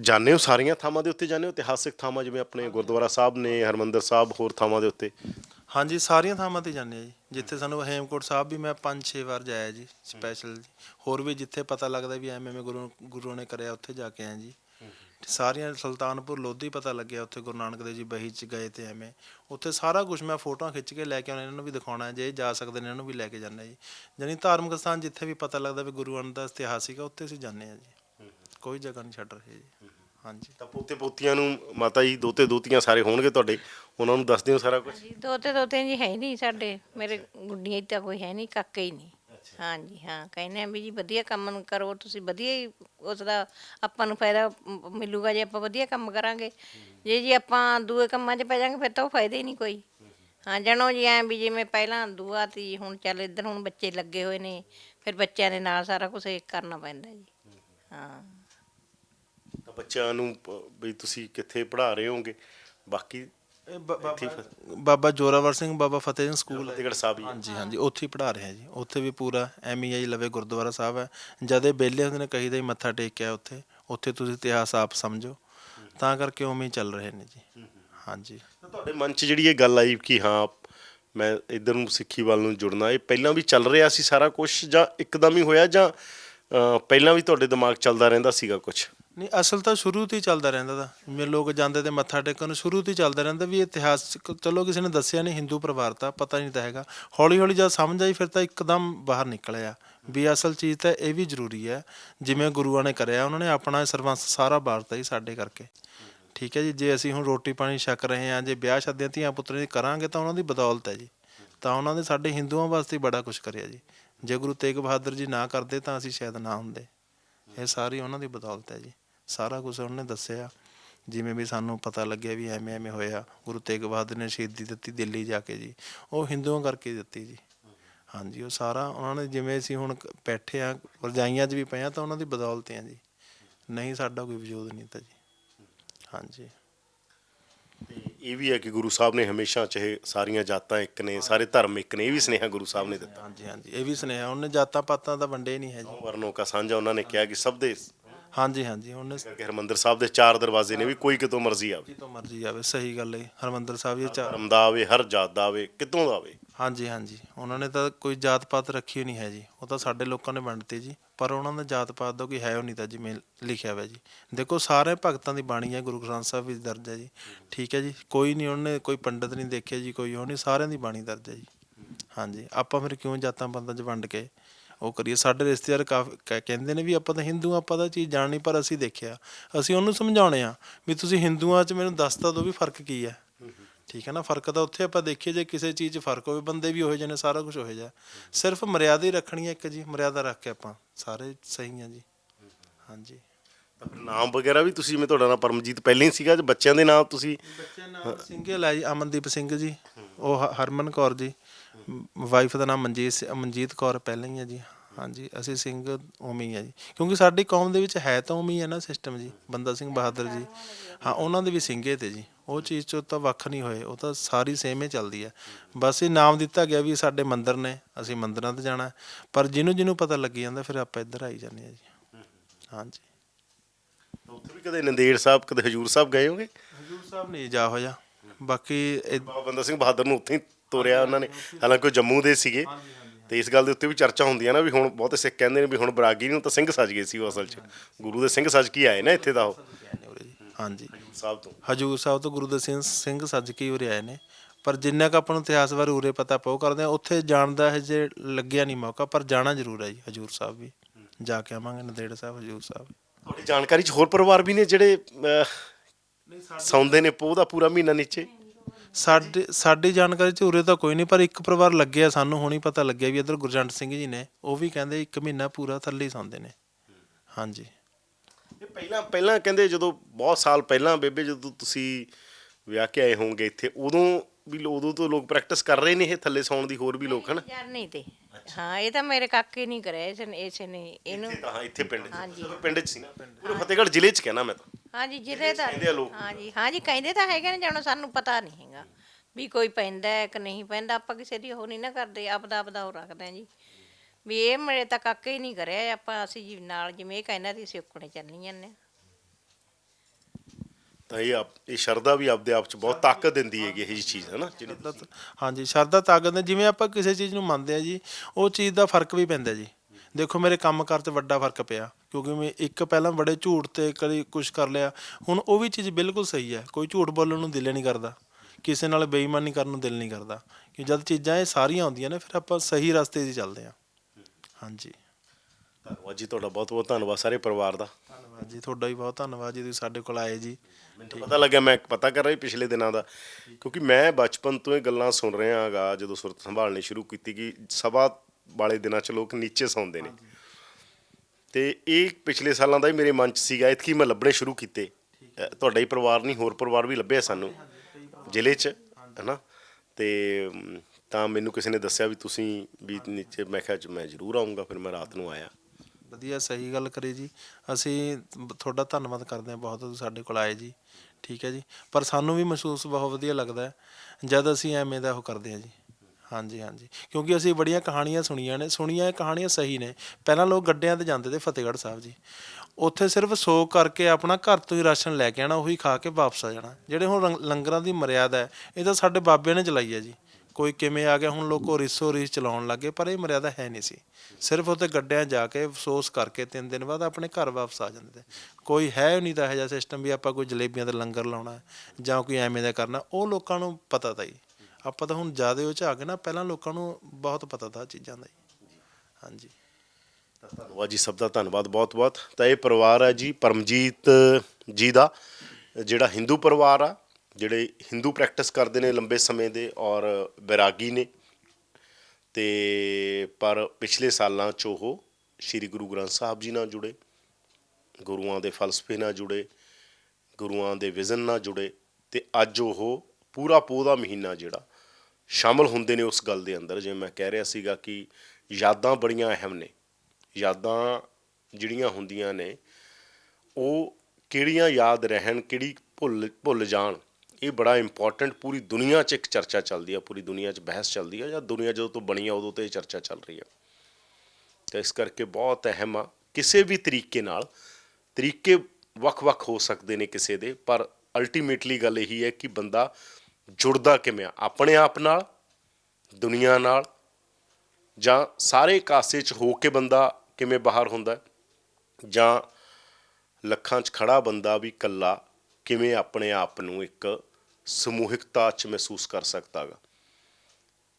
ਜਾਣੇ ਹੋ ਸਾਰੀਆਂ ਥਾਵਾਂ ਦੇ ਉੱਤੇ ਜਾਣੇ ਹੋ? ਇਤਿਹਾਸਿਕ ਥਾਵਾਂ ਜਿਵੇਂ ਆਪਣੇ ਗੁਰਦੁਆਰਾ ਸਾਹਿਬ ਨੇ, ਹਰਮੰਦਰ ਸਾਹਿਬ, ਹੋਰ ਥਾਵਾਂ ਦੇ ਉੱਤੇ? ਹਾਂਜੀ, ਸਾਰੀਆਂ ਥਾਵਾਂ ਤੇ ਜਾਂਦੇ ਆ ਜੀ। ਜਿੱਥੇ ਸਾਨੂੰ ਹੇਮਕੋਟ ਸਾਹਿਬ ਵੀ ਮੈਂ 5-6 ਵਾਰ ਜਾਇਆ ਜੀ ਸਪੈਸ਼ਲ ਜੀ। ਹੋਰ ਵੀ ਜਿੱਥੇ ਪਤਾ ਲੱਗਦਾ ਵੀ ਐਵੇਂ ਐਵੇਂ ਗੁਰੂ ਗੁਰੂ ਨੇ ਕਰਿਆ, ਉੱਥੇ ਜਾ ਕੇ ਆਏ ਜੀ। ਸਾਰੀਆਂ ਸੁਲਤਾਨਪੁਰ, ਲੋਧੀ ਪਤਾ ਲੱਗਿਆ ਉੱਥੇ ਗੁਰੂ ਨਾਨਕ ਦੇਵ ਜੀ ਬਹੀ ਚ ਗਏ ਤੇ ਐਵੇਂ। ਉੱਥੇ ਸਾਰਾ ਕੁਝ ਮੈਂ ਫੋਟੋਆਂ ਖਿੱਚ ਕੇ ਲੈ ਕੇ ਆਉਣਾ, ਇਹਨਾਂ ਨੂੰ ਵੀ ਦਿਖਾਉਣਾ, ਜੇ ਜਾ ਸਕਦੇ ਨੇ, ਇਹਨਾਂ ਨੂੰ ਵੀ ਲੈ ਕੇ ਜਾਣਾ ਜੀ। ਜਾਣੀ ਧਾਰਮਿਕ ਸਥਾਨ ਜਿੱਥੇ ਵੀ ਪਤਾ ਲੱਗਦਾ ਵੀ ਗੁਰੂ ਅਨੰਦ ਦਾ ਇਤਿਹਾਸਿਕ ਆ, ਉੱਥੇ ਅਸੀਂ ਜਾਂਦੇ ਆ ਜੀ। ਕੋਈ ਜਗ੍ਹਾ ਨਹੀਂ ਛੱਡ ਰਹੇ ਜੀ। ਹਾਂਜੀ। ਤਾਂ ਪੋਤੇ ਪੋਤੀਆਂ ਨੂੰ ਮਾਤਾ ਜੀ ਦੋਤੇ ਦੋਤੀਆਂ ਸਾਰੇ ਹੋਣਗੇ ਤੁਹਾਡੇ? ਉਹਨਾਂ ਨੂੰ ਦੱਸਦੇ ਹੋ ਸਾਰਾ ਕੁਝ ਜੀ ਦੋਤੇ ਦੋਤੇ ਜੀ ਹੈ ਨਹੀਂ ਸਾਡੇ। ਮੇਰੇ ਗੁੱਡੀਆਂ ਤਾਂ ਕੋਈ ਹੈ ਨਹੀਂ ਕਾਕੇ ਹੀ ਨਹੀਂ। ਹਾਂਜੀ ਹਾਂ ਕਹਿੰਦੇ ਆ ਵੀ ਜੀ ਵਧੀਆ ਕੰਮ ਨੂੰ ਕਰੋ ਤੁਸੀਂ ਵਧੀਆ ਹੀ ਉਸ ਦਾ ਆਪਾਂ ਨੂੰ ਫਾਇਦਾ ਮਿਲੂਗਾ ਜੇ ਆਪਾਂ ਵਧੀਆ ਕੰਮ ਕਰਾਂਗੇ। ਜੇ ਜੀ ਆਪਾਂ ਦੂਏ ਕੰਮਾਂ 'ਚ ਪੈ ਜਾਾਂਗੇ ਫਿਰ ਤਾਂ ਉਹ ਫਾਇਦਾ ਹੀ ਨਹੀਂ ਕੋਈ। ਹਾਂ ਜਣੋ ਜੀ ਐ ਵੀ ਜਿਵੇਂ ਪਹਿਲਾਂ ਦੁਆ ਤੀ ਹੁਣ ਚੱਲ ਇੱਧਰ ਹੁਣ ਬੱਚੇ ਲੱਗੇ ਹੋਏ ਨੇ ਫਿਰ ਬੱਚਿਆਂ ਦੇ ਨਾਲ ਸਾਰਾ ਕੁਝ ਕਰਨਾ ਪੈਂਦਾ ਜੀ। ਹਾਂ। ਬੱਚਿਆਂ ਨੂੰ ਵੀ ਤੁਸੀਂ ਕਿੱਥੇ ਪੜ੍ਹਾ ਰਹੇ ਹੋਗੇ ਬਾਕੀ ਬਾਬਾ ਜੋਰਾਵਰ ਸਿੰਘ ਬਾਬਾ ਫਤਿਹ ਸਿੰਘ ਸਕੂਲ। ਫਤਿਹਗੜ੍ਹ ਸਾਹਿਬ ਹੈ। ਹਾਂਜੀ ਹਾਂਜੀ ਉੱਥੇ ਹੀ ਪੜ੍ਹਾ ਰਿਹਾ ਜੀ। ਉੱਥੇ ਵੀ ਪੂਰਾ ਐਮਈਆਈ ਲਵੇ ਗੁਰਦੁਆਰਾ ਸਾਹਿਬ ਹੈ। ਜਦ ਬੇਲੇ ਹੁੰਦੇ ਨੇ ਕਹੀਦਾ ਹੀ ਮੱਥਾ ਟੇਕ ਕੇ ਆਓ ਉੱਥੇ। ਉੱਥੇ ਤੁਸੀਂ ਇਤਿਹਾਸ ਆਪ ਸਮਝੋ। ਤਾਂ ਕਰਕੇ ਉਵੇਂ ਹੀ ਚੱਲ ਰਹੇ ਨੇ ਜੀ। ਹਾਂਜੀ। ਤੁਹਾਡੇ ਮਨ 'ਚ ਜਿਹੜੀ ਇਹ ਗੱਲ ਆਈ ਕਿ ਹਾਂ ਮੈਂ ਇਧਰ ਨੂੰ ਸਿੱਖੀ ਵੱਲ ਨੂੰ ਜੁੜਨਾ ਇਹ ਪਹਿਲਾਂ ਵੀ ਚੱਲ ਰਿਹਾ ਸੀ ਸਾਰਾ ਕੁਝ ਜਾਂ ਇੱਕਦਮ ਹੀ ਹੋਇਆ ਜਾਂ ਪਹਿਲਾਂ ਵੀ ਤੁਹਾਡੇ ਦਿਮਾਗ ਚੱਲਦਾ ਰਹਿੰਦਾ ਸੀਗਾ ਕੁਝ ਨਹੀਂ, ਅਸਲ ਤਾਂ ਸ਼ੁਰੂ ਤੋਂ ਹੀ ਚੱਲਦਾ ਰਹਿੰਦਾ ਦਾ ਜਿਵੇਂ ਲੋਕ ਜਾਂਦੇ ਤੇ ਮੱਥਾ ਟੇਕਣ ਨੂੰ ਸ਼ੁਰੂ ਤੋਂ ਹੀ ਚੱਲਦਾ ਰਹਿੰਦਾ ਵੀ ਇਹ ਇਤਿਹਾਸ ਚਲੋ ਕਿਸੇ ਨੇ ਦੱਸਿਆ ਨਹੀਂ, ਹਿੰਦੂ ਪਰਿਵਾਰ ਤਾਂ ਪਤਾ ਨਹੀਂ ਤਾਂ ਹੈਗਾ। ਹੌਲੀ ਹੌਲੀ ਜਦ ਸਮਝ ਆਈ, ਫਿਰ ਤਾਂ ਇੱਕਦਮ ਬਾਹਰ ਨਿਕਲਿਆ ਵੀ ਅਸਲ ਚੀਜ਼ ਤਾਂ ਇਹ ਵੀ ਜ਼ਰੂਰੀ ਹੈ। ਜਿਵੇਂ ਗੁਰੂਆਂ ਨੇ ਕਰਿਆ, ਉਹਨਾਂ ਨੇ ਆਪਣਾ ਸਰਵੰਸ ਸਾਰਾ ਵਾਰਤਾ ਹੀ ਸਾਡੇ ਕਰਕੇ। ਠੀਕ ਹੈ ਜੀ, ਜੇ ਅਸੀਂ ਹੁਣ ਰੋਟੀ ਪਾਣੀ ਛਕ ਰਹੇ ਹਾਂ, ਜੇ ਵਿਆਹ ਸ਼ਾਦੀਆਂ ਧੀਆਂ ਪੁੱਤਰਾਂ ਦੀ ਕਰਾਂਗੇ ਤਾਂ ਉਹਨਾਂ ਦੀ ਬਦੌਲਤ ਹੈ ਜੀ। ਤਾਂ ਉਹਨਾਂ ਨੇ ਸਾਡੇ ਹਿੰਦੂਆਂ ਵਾਸਤੇ ਬੜਾ ਕੁਝ ਕਰਿਆ ਜੀ। ਜੇ ਗੁਰੂ ਤੇਗ ਬਹਾਦਰ ਜੀ ਨਾ ਕਰਦੇ ਤਾਂ ਅਸੀਂ ਸ਼ਾਇਦ ਨਾ ਹੁੰਦੇ। ਇਹ ਸਾਰੀ ਉਹਨਾਂ ਦੀ ਬਦੌਲਤ ਹੈ ਜੀ। ਸਾਰਾ ਕੁਝ ਉਹਨੇ ਦੱਸਿਆ। ਜਿਵੇਂ ਵੀ ਸਾਨੂੰ ਪਤਾ ਲੱਗਿਆ ਵੀ ਐਵੇਂ ਐਵੇਂ ਹੋਇਆ। ਗੁਰੂ ਤੇਗ ਬਹਾਦਰ ਨੇ ਸ਼ਹੀਦੀ ਦਿੱਤੀ ਦਿੱਲੀ ਜਾ ਕੇ ਜੀ। ਉਹ ਹਿੰਦੂਆਂ ਕਰਕੇ ਦਿੱਤੀ ਜੀ। ਹਾਂਜੀ ਉਹ ਸਾਰਾ ਉਹਨਾਂ ਨੇ ਜਿਵੇਂ ਅਸੀਂ ਹੁਣ ਬੈਠੇ ਆ ਰਜਾਈਆਂ 'ਚ ਵੀ ਪਏ ਆ ਤਾਂ ਉਹਨਾਂ ਦੀ ਬਦੌਲਤ ਆ ਜੀ। ਨਹੀਂ ਸਾਡਾ ਕੋਈ ਵਜੂਦ ਨਹੀਂ ਤਾਂ ਜੀ। ਹਾਂਜੀ। ਤੇ ਇਹ ਵੀ ਹੈ ਕਿ ਗੁਰੂ ਸਾਹਿਬ ਨੇ ਹਮੇਸ਼ਾ ਚਾਹੇ ਸਾਰੀਆਂ ਜਾਤਾਂ ਇੱਕ ਨੇ ਸਾਰੇ ਧਰਮ ਇੱਕ ਨੇ ਇਹ ਵੀ ਸੁਨੇਹਾ ਗੁਰੂ ਸਾਹਿਬ ਨੇ ਦਿੱਤਾ। ਹਾਂਜੀ ਹਾਂਜੀ। ਇਹ ਵੀ ਸੁਨੇਹਾ। ਉਹਨੇ ਜਾਤਾਂ ਪਾਤਾਂ ਦਾ ਵੰਡੇ ਨਹੀਂ ਹੈ ਜੀ। ਵਰਨੋਂ ਕਾ ਸਾਂਝਾ ਉਹਨਾਂ ਨੇ ਕਿਹਾ ਕਿ ਸਭ ਦੇ ਹਾਂਜੀ ਹਾਂਜੀ ਉਹਨੇ ਕਰਕੇ ਹਰਮੰਦਰ ਸਾਹਿਬ ਦੇ ਚਾਰ ਦਰਵਾਜ਼ੇ ਨੇ ਵੀ ਕੋਈ ਕਿਤੋਂ ਮਰਜ਼ੀ ਆਵੇ। ਜਿੱਦੋਂ ਮਰਜ਼ੀ ਆਵੇ ਸਹੀ ਗੱਲ ਹੈ ਹਰਮੰਦਰ ਸਾਹਿਬ ਜੀ ਚਾਰ ਧਰਮ ਦਾ ਆਵੇ ਹਰ ਜਾਤ ਦਾ ਆਵੇ ਕਿਤੋਂ ਦਾ ਆਵੇ। ਹਾਂਜੀ ਹਾਂਜੀ। ਉਹਨਾਂ ਨੇ ਤਾਂ ਕੋਈ ਜਾਤ ਪਾਤ ਰੱਖੀ ਹੋਈ ਨਹੀਂ ਹੈ ਜੀ। ਉਹ ਤਾਂ ਸਾਡੇ ਲੋਕਾਂ ਨੇ ਵੰਡਤੀ ਜੀ। ਪਰ ਉਹਨਾਂ ਦਾ ਜਾਤ ਪਾਤ ਦਾ ਕੋਈ ਹੈ ਉਹ ਨਹੀਂ ਤਾਂ ਜਿਵੇਂ ਲਿਖਿਆ ਹੋਇਆ ਜੀ। ਦੇਖੋ ਸਾਰੇ ਭਗਤਾਂ ਦੀ ਬਾਣੀ ਹੈ ਗੁਰੂ ਗ੍ਰੰਥ ਸਾਹਿਬ ਵਿੱਚ ਦਰਜ ਹੈ ਜੀ। ਠੀਕ ਹੈ ਜੀ। ਕੋਈ ਨਹੀਂ ਉਹਨੇ ਕੋਈ ਪੰਡਤ ਨਹੀਂ ਦੇਖਿਆ ਜੀ ਕੋਈ ਉਹ ਨਹੀਂ ਸਾਰਿਆਂ ਦੀ ਬਾਣੀ ਦਰਜ ਹੈ ਜੀ। ਹਾਂਜੀ। ਆਪਾਂ ਫਿਰ ਕਿਉਂ ਜਾਤਾਂ ਪਾਤਾਂ 'ਚ ਵੰਡ ਕੇ ਉਹ ਕਰੀਏ। ਸਾਡੇ ਰਿਸ਼ਤੇਦਾਰ ਕਹਿੰਦੇ ਨੇ ਵੀ ਆਪਾਂ ਤਾਂ ਹਿੰਦੂ ਆਪਾਂ ਤਾਂ ਚੀਜ਼ ਜਾਣਨੀ ਪਰ ਅਸੀਂ ਦੇਖਿਆ ਅਸੀਂ ਉਹਨੂੰ ਸਮਝਾਉਣੇ ਆ ਵੀ ਤੁਸੀਂ ਹਿੰਦੂਆਂ 'ਚ ਮੈਨੂੰ ਦੱਸ ਤਾਂ ਦਿਓ ਵੀ ਫ਼ਰਕ ਕੀ ਹੈ। ਠੀਕ ਹੈ ਨਾ? ਫ਼ਰਕ ਤਾਂ ਉੱਥੇ ਆਪਾਂ ਦੇਖੀਏ ਜੇ ਕਿਸੇ ਚੀਜ਼ 'ਚ ਫ਼ਰਕ ਹੋਵੇ ਬੰਦੇ ਵੀ ਉਹੋ ਜਿਹੇ ਨੇ ਸਾਰਾ ਕੁਝ ਉਹੋ ਜਿਹਾ। ਸਿਰਫ ਮਰਿਆਦਾ ਹੀ ਰੱਖਣੀ ਹੈ ਇੱਕ ਜੀ ਮਰਿਆਦਾ ਰੱਖ ਕੇ ਆਪਾਂ ਸਾਰੇ ਸਹੀ ਆ ਜੀ। ਹਾਂਜੀ। ਨਾਮ ਵਗੈਰਾ ਵੀ ਤੁਸੀਂ ਮੈਂ ਤੁਹਾਡਾ ਨਾਮ ਪਰਮਜੀਤ ਪਹਿਲਾਂ ਹੀ ਸੀਗਾ ਜੇ ਬੱਚਿਆਂ ਦੇ ਨਾਮ ਤੁਸੀਂ? ਬੱਚਿਆਂ ਨਾਮ ਸਿੰਗਲ ਹੈ ਜੀ ਅਮਨਦੀਪ ਸਿੰਘ ਜੀ ਉਹ ਹਰਮਨ ਕੌਰ ਜੀ। ਵਾਈਫ ਦਾ ਨਾਮ ਮਨਜੀਤ ਮਨਜੀਤ ਕੌਰ ਪਹਿਲਾਂ ਹੀ ਹੈ ਜੀ। ਹਾਂਜੀ ਅਸੀਂ ਸਿੰਘ ਉਵੇਂ ਹੀ ਆ ਜੀ। ਕਿਉਂਕਿ ਸਾਡੀ ਕੌਮ ਦੇ ਵਿੱਚ ਹੈ ਤਾਂ ਉਵੇਂ ਹੀ ਹੈ ਨਾ ਸਿਸਟਮ ਜੀ ਬੰਦਾ ਸਿੰਘ ਬਹਾਦਰ ਜੀ। ਹਾਂ ਉਹਨਾਂ ਦੇ ਵੀ ਸਿੰਘੇ ਤੇ ਜੀ। ਉਹ ਚੀਜ਼ ਚੋਂ ਤਾਂ ਵੱਖ ਨਹੀਂ ਹੋਏ ਉਹ ਤਾਂ ਸਾਰੀ ਸੇਮ ਹੀ ਚੱਲਦੀ ਹੈ। ਬਸ ਇਹ ਨਾਮ ਦਿੱਤਾ ਗਿਆ ਵੀ ਸਾਡੇ ਮੰਦਿਰ ਨੇ ਅਸੀਂ ਮੰਦਿਰਾਂ ਤੇ ਜਾਣਾ। ਪਰ ਜਿਹਨੂੰ ਜਿਹਨੂੰ ਪਤਾ ਲੱਗੀ ਜਾਂਦਾ ਫਿਰ ਆਪਾਂ ਇੱਧਰ ਆਈ ਜਾਂਦੇ ਆ ਜੀ। ਹਾਂਜੀ। ਉੱਥੇ ਵੀ ਕਦੇ ਨੰਦੇੜ ਸਾਹਿਬ ਕਦੇ ਹਜੂਰ ਸਾਹਿਬ ਗਏ ਹੋਗੇ? ਹਜੂਰ ਸਾਹਿਬ ਨਹੀਂ ਜਾ ਹੋਇਆ। ਬਾਕੀ ਬਾਬਾ ਬੰਦਾ ਸਿੰਘ ਬਹਾਦਰ ਨੂੰ ਉੱਥੇ ਹੀ ਤੋਰਿਆ ਉਹਨਾਂ ਨੇ। ਹਾਲਾਂਕਿ ਉਹ ਜੰਮੂ ਦੇ ਸੀਗੇ। ਤੇ ਇਸ ਗੱਲ ਦੇ ਉੱਤੇ ਵੀ ਚਰਚਾ ਹੁੰਦੀ ਹੈ ਨਾ ਵੀ ਹੁਣ ਬਹੁਤੇ ਸਿੱਖ ਕਹਿੰਦੇ ਨੇ ਵੀ ਹੁਣ ਬਰਾਗੀ ਨੂੰ ਤਾਂ ਸਿੰਘ ਸੱਜ ਗਏ ਸੀ ਉਹ ਅਸਲ 'ਚ। ਗੁਰੂ ਦੇ ਸਿੰਘ ਸੱਜ ਕੇ ਆਏ ਨਾ ਇੱਥੇ ਤਾਂ ਉਹ? ਹਾਂਜੀ। ਸਾਹਿਬ ਤੋਂ। ਹਜੂਰ ਸਾਹਿਬ ਤੋਂ ਗੁਰੂ ਦੇ ਸਿੰਘ ਸਿੰਘ ਸੱਜ ਕੇ ਉਰੇ ਆਏ ਨੇ। ਪਰ ਜਿੰਨਾ ਕੁ ਆਪਾਂ ਨੂੰ ਇਤਿਹਾਸ ਬਾਰੇ ਉਰੇ ਪਤਾ ਪਾਉ ਕਰਦੇ ਆ ਉੱਥੇ ਜਾਣ ਦਾ ਹਜੇ ਲੱਗਿਆ ਨਹੀਂ ਮੌਕਾ ਪਰ ਜਾਣਾ ਜ਼ਰੂਰ ਹੈ ਜੀ ਹਜੂਰ ਸਾਹਿਬ ਵੀ। ਜਾ ਕੇ ਆਵਾਂਗੇ ਨੰਦੇੜ ਸਾਹਿਬ ਹਜੂਰ ਸਾਹਿਬ। ਤੁਹਾਡੀ ਜਾਣਕਾਰੀ 'ਚ ਹੋਰ ਪਰਿਵਾਰ ਵੀ ਨੇ ਜਿਹੜੇ ਸੌਂਦੇ ਨੇ ਪੋਹ ਦਾ ਪੂਰਾ ਮਹੀਨਾ ਨੀਚੇ? ਸਾਡੇ ਸਾਡੀ ਜਾਣਕਾਰੀ ਚ ਉਰੇ ਤਾਂ ਕੋਈ ਨਹੀਂ ਪਰ ਇੱਕ ਪਰਿਵਾਰ ਲੱਗਿਆ ਸਾਨੂੰ, ਹੁਣੀ ਪਤਾ ਲੱਗਿਆ ਵੀ ਇੱਧਰ ਗੁਰਜੰਟ ਸਿੰਘ ਜੀ ਨੇ। ਉਹ ਵੀ ਕਹਿੰਦੇ ਇੱਕ ਮਹੀਨਾ ਪੂਰਾ ਥੱਲੇ ਹੀ ਸੌਂਦੇ ਨੇ। ਹਾਂਜੀ। ਇਹ ਪਹਿਲਾਂ ਪਹਿਲਾਂ ਕਹਿੰਦੇ ਜਦੋਂ ਬਹੁਤ ਸਾਲ ਪਹਿਲਾਂ ਬੇਬੇ ਜਦੋਂ ਤੁਸੀਂ ਵਿਆਹ ਕੇ ਆਏ ਹੋਵੋਗੇ ਇੱਥੇ, ਉਦੋਂ ਵੀ ਲੋ- ਉਦੋਂ ਤੋਂ ਲੋਕ ਪ੍ਰੈਕਟਿਸ ਕਰ ਰਹੇ ਨੇ ਇਹ ਥੱਲੇ ਸੌਣ ਦੀ ਹੋਰ ਵੀ ਲੋਕ ਹਨ? ਯਾਰ ਨਹੀਂ ਤੇ। ਹਾਂ ਇਹ ਤਾਂ ਮੇਰੇ ਕਾਕੇ ਨਹੀਂ ਕਰਿਆ ਇਸ ਨੇ ਇਸ ਨੇ ਇਹਨੂੰ ਇੱਥੇ ਤਾਂ ਹਾਂ ਇੱਥੇ ਪਿੰਡ 'ਚ। ਚਲੋ ਪਿੰਡ 'ਚ ਸੀ ਨਾ। ਪੂਰੇ ਫਤਿਹਗੜ੍ਹ ਜ਼ਿਲ੍ਹੇ 'ਚ ਕਹਿਣਾ ਮੈਂ ਤਾਂ। ਹਾਂਜੀ ਜਿਹਦੇ ਤਾਂ ਕਹਿੰਦੇ ਆ ਲੋਕ। ਹਾਂਜੀ ਹਾਂਜੀ ਕਹਿੰਦੇ ਤਾਂ ਹੈਗੇ ਨੇ ਜਾਣੋ ਸਾਨੂੰ ਪਤਾ ਨਹੀਂ ਹੈਗਾ ਵੀ ਕੋਈ ਪੈਂਦਾ ਹੈ ਕਿ ਨਹੀਂ ਪੈਂਦਾ। ਆਪਾਂ ਕਿਸੇ ਦੀ ਉਹ ਨਹੀਂ ਨਾ ਕਰਦੇ ਆਪਦਾ ਆਪਦਾ ਉਹ ਰੱਖਦੇ ਆ ਜੀ। ਵੀ ਇਹ ਮੇਰੇ ਤਾਂ ਕਾਕੇ ਹੀ ਨਹੀਂ ਕਰਿਆ ਆਪਾਂ ਅਸੀਂ ਜੀ ਨਾਲ ਜਿਵੇਂ ਇਹ ਕਹਿੰਦਾ ਸੀ ਅਸੀਂ ਉਕਣੇ ਚੱਲੀ ਜਾਂਦੇ ਹਾਂ ਤਾਂ ਇਹ ਆਪ ਇਹ ਸ਼ਰਧਾ ਵੀ ਆਪਦੇ ਆਪ 'ਚ ਬਹੁਤ ਤਾਕਤ ਦਿੰਦੀ ਹੈਗੀ ਇਹ ਜੀ ਚੀਜ਼ ਹੈ ਨਾ ਜਿਹੜੀ ਸ਼ਰਧਾ ਤਾਂ- ਹਾਂਜੀ ਸ਼ਰਧਾ ਤਾਕਤ ਨੇ ਜਿਵੇਂ ਆਪਾਂ ਕਿਸੇ ਚੀਜ਼ ਨੂੰ ਮੰਨਦੇ ਆ ਜੀ ਉਹ ਚੀਜ਼ ਦਾ ਫ਼ਰਕ ਵੀ ਪੈਂਦਾ ਜੀ। ਦੇਖੋ ਮੇਰੇ ਕੰਮਕਾਰ 'ਚ ਵੱਡਾ ਫ਼ਰਕ ਪਿਆ ਕਿਉਂਕਿ ਮੈਂ ਇੱਕ ਪਹਿਲਾਂ ਬੜੇ ਝੂਠ ਤੇ ਕਦੀ ਕੁਝ ਕਰ ਲਿਆ। ਹੁਣ ਉਹ ਵੀ ਚੀਜ਼ ਬਿਲਕੁਲ ਸਹੀ ਹੈ ਕੋਈ ਝੂਠ ਬੋਲਣ ਨੂੰ ਦਿਲ ਨਹੀਂ ਕਰਦਾ। ਕਿਸੇ ਨਾਲ ਬੇਈਮਾਨੀ ਕਰਨ ਨੂੰ ਦਿਲ ਨਹੀਂ ਕਰਦਾ। ਕਿ ਜਦ ਚੀਜ਼ਾਂ ਇਹ ਸਾਰੀਆਂ ਆਉਂਦੀਆਂ ਨੇ ਫਿਰ ਆਪਾਂ ਸਹੀ ਰਸਤੇ 'ਤੇ ਚੱਲਦੇ ਹਾਂ। ਹਾਂਜੀ। ਧੰਨਵਾਦ ਜੀ ਤੁਹਾਡਾ ਬਹੁਤ ਬਹੁਤ ਧੰਨਵਾਦ ਸਾਰੇ ਪਰਿਵਾਰ ਦਾ। ਧੰਨਵਾਦ ਜੀ ਤੁਹਾਡਾ ਵੀ ਬਹੁਤ ਧੰਨਵਾਦ ਜੀ ਤੁਸੀਂ ਸਾਡੇ ਕੋਲ ਆਏ ਜੀ। ਮੈਨੂੰ ਪਤਾ ਲੱਗਿਆ ਮੈਂ ਪਤਾ ਕਰ ਰਿਹਾ ਪਿਛਲੇ ਦਿਨਾਂ ਦਾ। ਕਿਉਂਕਿ ਮੈਂ ਬਚਪਨ ਤੋਂ ਇਹ ਗੱਲਾਂ ਸੁਣ ਰਿਹਾ ਹਾਂਗਾ ਜਦੋਂ ਸੁਰਤ ਸੰਭਾਲਣੀ ਸ਼ੁਰੂ ਕੀਤੀ ਕਿ ਸਭਾ ਵਾਲੇ ਦਿਨਾਂ 'ਚ ਲੋਕ ਨੀਚੇ ਸੌਂਦੇ ਨੇ। ਤੇ ਇਹ ਪਿਛਲੇ ਸਾਲਾਂ ਦਾ ਹੀ ਮੇਰੇ ਮਨ 'ਚ ਸੀਗਾ ਇਤਕੀ ਮੈਂ ਲੱਭਣੇ ਸ਼ੁਰੂ ਕੀਤੇ। ਤੁਹਾਡਾ ਹੀ ਪਰਿਵਾਰ ਨਹੀਂ ਹੋਰ ਪਰਿਵਾਰ ਵੀ ਲੱਭਿਆ ਸਾਨੂੰ ਜ਼ਿਲ੍ਹੇ 'ਚ ਹੈਨਾ? ਤੇ ਤਾਂ ਮੈਨੂੰ ਕਿਸੇ ਨੇ ਦੱਸਿਆ ਵੀ ਤੁਸੀਂ ਵੀ ਨੀਚੇ ਮੈਂ ਕਿਹਾ ਮੈਂ ਜ਼ਰੂਰ ਆਉਂਗਾ ਫਿਰ ਮੈਂ ਰਾਤ ਨੂੰ ਆਇਆ। ਵਧੀਆ, ਸਹੀ ਗੱਲ ਕਰੀ ਜੀ। ਅਸੀਂ ਤੁਹਾਡਾ ਧੰਨਵਾਦ ਕਰਦੇ ਹਾਂ ਬਹੁਤ ਤੁਸੀਂ ਸਾਡੇ ਕੋਲ ਆਏ ਜੀ, ਠੀਕ ਹੈ ਜੀ। ਪਰ ਸਾਨੂੰ ਵੀ ਮਹਿਸੂਸ ਬਹੁਤ ਵਧੀਆ ਲੱਗਦਾ ਹੈ, ਜਦ ਅਸੀਂ ਐਵੇਂ ਦਾ ਉਹ ਕਰਦੇ ਹਾਂ ਜੀ। ਹਾਂਜੀ ਹਾਂਜੀ। ਕਿਉਂਕਿ ਅਸੀਂ ਬੜੀਆਂ ਕਹਾਣੀਆਂ ਸੁਣੀਆਂ ਨੇ, ਸੁਣੀਆਂ ਇਹ ਕਹਾਣੀਆਂ ਸਹੀ ਨੇ। ਪਹਿਲਾਂ ਲੋਕ ਗੱਡਿਆਂ ਤੇ ਜਾਂਦੇ ਤੇ ਫਤਿਹਗੜ੍ਹ ਸਾਹਿਬ ਜੀ। ਉੱਥੇ ਸਿਰਫ ਸੋ ਕਰਕੇ ਆਪਣਾ ਘਰ ਤੋਂ ਹੀ ਰਾਸ਼ਨ ਲੈ ਕੇ ਆਣਾ ਉਹੀ ਖਾ ਕੇ ਵਾਪਸ ਆ ਜਾਣਾ। ਜਿਹੜੇ ਹੁਣ ਰੰਗ- ਲੰਗਰਾਂ ਦੀ ਮਰਿਆਦਾ ਹੈ, ਇਹ ਤਾਂ ਸਾਡੇ ਬਾਬਿਆਂ ਨੇ ਚਲਾਈ ਹੈ ਜੀ। ਕੋਈ ਕਿਵੇਂ ਆ ਗਿਆ, ਹੁਣ ਲੋਕੋ ਰਿਸੋ ਰਿਸ ਚਲਾਉਣ ਲੱਗੇ, ਪਰ ਇਹ ਮਰਿਆਦਾ ਹੈ ਨਹੀਂ ਸੀ। ਸਿਰਫ ਉੱਥੇ ਗੱਡਿਆਂ ਜਾ ਕੇ ਅਫਸੋਸ ਕਰਕੇ ਤਿੰਨ ਦਿਨ ਬਾਅਦ ਆਪਣੇ ਘਰ ਵਾਪਸ ਆ ਜਾਂਦੇ ਤੇ। ਕੋਈ ਹੈ ਨਹੀਂ ਤਾਂ ਇਹੋ ਜਿਹਾ ਸਿਸਟਮ ਵੀ ਆਪਾਂ ਕੋਈ ਜਲੇਬੀਆਂ ਦਾ ਲੰਗਰ ਲਾਉਣਾ, ਜਾਂ ਕੋਈ ਐਵੇਂ ਦਾ ਕਰਨਾ, ਉਹ ਲੋਕਾਂ ਨੂੰ ਪਤਾ ਤਾਂ ਹੀ ਆਪਾਂ ਤਾਂ ਹੁਣ ਜ਼ਿਆਦਾ ਉਹ ਚ ਆ ਗਏ ਨਾ, ਪਹਿਲਾਂ ਲੋਕਾਂ ਨੂੰ ਬਹੁਤ ਪਤਾ ਤਾਂ ਚੀਜ਼ਾਂ ਦਾ ਹੀ ਹਾਂਜੀ। ਧੰਨਵਾਦ ਜੀ ਸਭ ਦਾ, ਧੰਨਵਾਦ ਬਹੁਤ ਬਹੁਤ। ਤਾਂ ਇਹ ਪਰਿਵਾਰ ਹੈ ਜੀ, ਪਰਮਜੀਤ ਜੀ ਦਾ, ਜਿਹੜਾ ਹਿੰਦੂ ਪਰਿਵਾਰ ਆ ਜਿਹੜੇ ਹਿੰਦੂ ਪ੍ਰੈਕਟਿਸ ਕਰਦੇ ਨੇ ਲੰਬੇ ਸਮੇਂ ਦੇ ਔਰ ਵਿਰਾਗੀ ਨੇ, ਤੇ ਪਰ ਪਿਛਲੇ ਸਾਲਾਂ 'ਚ ਉਹ ਸ੍ਰੀ ਗੁਰੂ ਗ੍ਰੰਥ ਸਾਹਿਬ ਜੀ ਨਾਲ ਜੁੜੇ, ਗੁਰੂਆਂ ਦੇ ਫਲਸਫੇ ਨਾਲ ਜੁੜੇ, ਗੁਰੂਆਂ ਦੇ ਵਿਜ਼ਨ ਨਾਲ ਜੁੜੇ, ਤੇ ਅੱਜ ਉਹ ਪੂਰਾ ਪੋਹ ਦਾ ਮਹੀਨਾ ਜਿਹੜਾ ਸ਼ਾਮਲ ਹੁੰਦੇ ਨੇ ਉਸ ਗੱਲ ਦੇ ਅੰਦਰ। ਜਿਵੇਂ ਮੈਂ ਕਹਿ ਰਿਹਾ ਸੀਗਾ ਕਿ ਯਾਦਾਂ ਬੜੀਆਂ ਅਹਿਮ ਨੇ। ਯਾਦਾਂ ਜਿਹੜੀਆਂ ਹੁੰਦੀਆਂ ਨੇ, ਉਹ ਕਿਹੜੀਆਂ ਯਾਦ ਰਹਿਣ, ਕਿਹੜੀ ਭੁੱਲ ਭੁੱਲ ਜਾਣ ਇਹ ਬੜਾ ਇੰਪੋਰਟੈਂਟ ਪੂਰੀ ਦੁਨੀਆ 'ਚ ਇੱਕ ਚਰਚਾ ਚੱਲਦੀ ਆ, ਪੂਰੀ ਦੁਨੀਆ 'ਚ ਬਹਿਸ ਚੱਲਦੀ ਆ ਜਾਂ ਦੁਨੀਆ ਜਦੋਂ ਤੋਂ ਬਣੀ ਆ ਉਦੋਂ ਤੋਂ ਇਹ ਚਰਚਾ ਚੱਲ ਰਹੀ ਆ। ਤਾਂ ਇਸ ਕਰਕੇ ਬਹੁਤ ਅਹਿਮ ਆ, ਕਿਸੇ ਵੀ ਤਰੀਕੇ ਨਾਲ, ਤਰੀਕੇ ਵੱਖ-ਵੱਖ ਹੋ ਸਕਦੇ ਨੇ ਕਿਸੇ ਦੇ, ਪਰ ਅਲਟੀਮੇਟਲੀ ਗੱਲ ਇਹੀ ਹੈ ਕਿ ਬੰਦਾ ਜੁੜਦਾ ਕਿਵੇਂ ਆ, ਆਪਣੇ ਆਪ ਨਾਲ, ਦੁਨੀਆ ਨਾਲ, ਜਾਂ ਸਾਰੇ ਕਾਸੇ 'ਚ ਹੋ ਕੇ ਬੰਦਾ ਕਿਵੇਂ ਬਾਹਰ ਹੁੰਦਾ, ਜਾਂ ਲੱਖਾਂ 'ਚ ਖੜਾ ਬੰਦਾ ਵੀ ਇਕੱਲਾ ਕਿਵੇਂ ਆਪਣੇ ਆਪ ਨੂੰ ਇੱਕ ਸਮੂਹਿਕਤਾ 'ਚ ਮਹਿਸੂਸ ਕਰ ਸਕਦਾ ਗਾ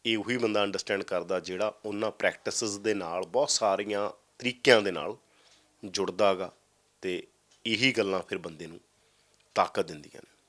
ਇਹ ਉਹੀ ਬੰਦਾ ਅੰਡਰਸਟੈਂਡ ਕਰਦਾ ਜਿਹੜਾ ਉਹਨਾਂ ਪ੍ਰੈਕਟਿਸਸ ਦੇ ਨਾਲ, ਬਹੁਤ ਸਾਰੀਆਂ ਤਰੀਕਿਆਂ ਦੇ ਨਾਲ ਜੁੜਦਾਗਾ ਤੇ ਇਹੀ ਗੱਲਾਂ ਫਿਰ ਬੰਦੇ ਨੂੰ ਤਾਕਤ ਦਿੰਦੀਆਂ ਨੇ।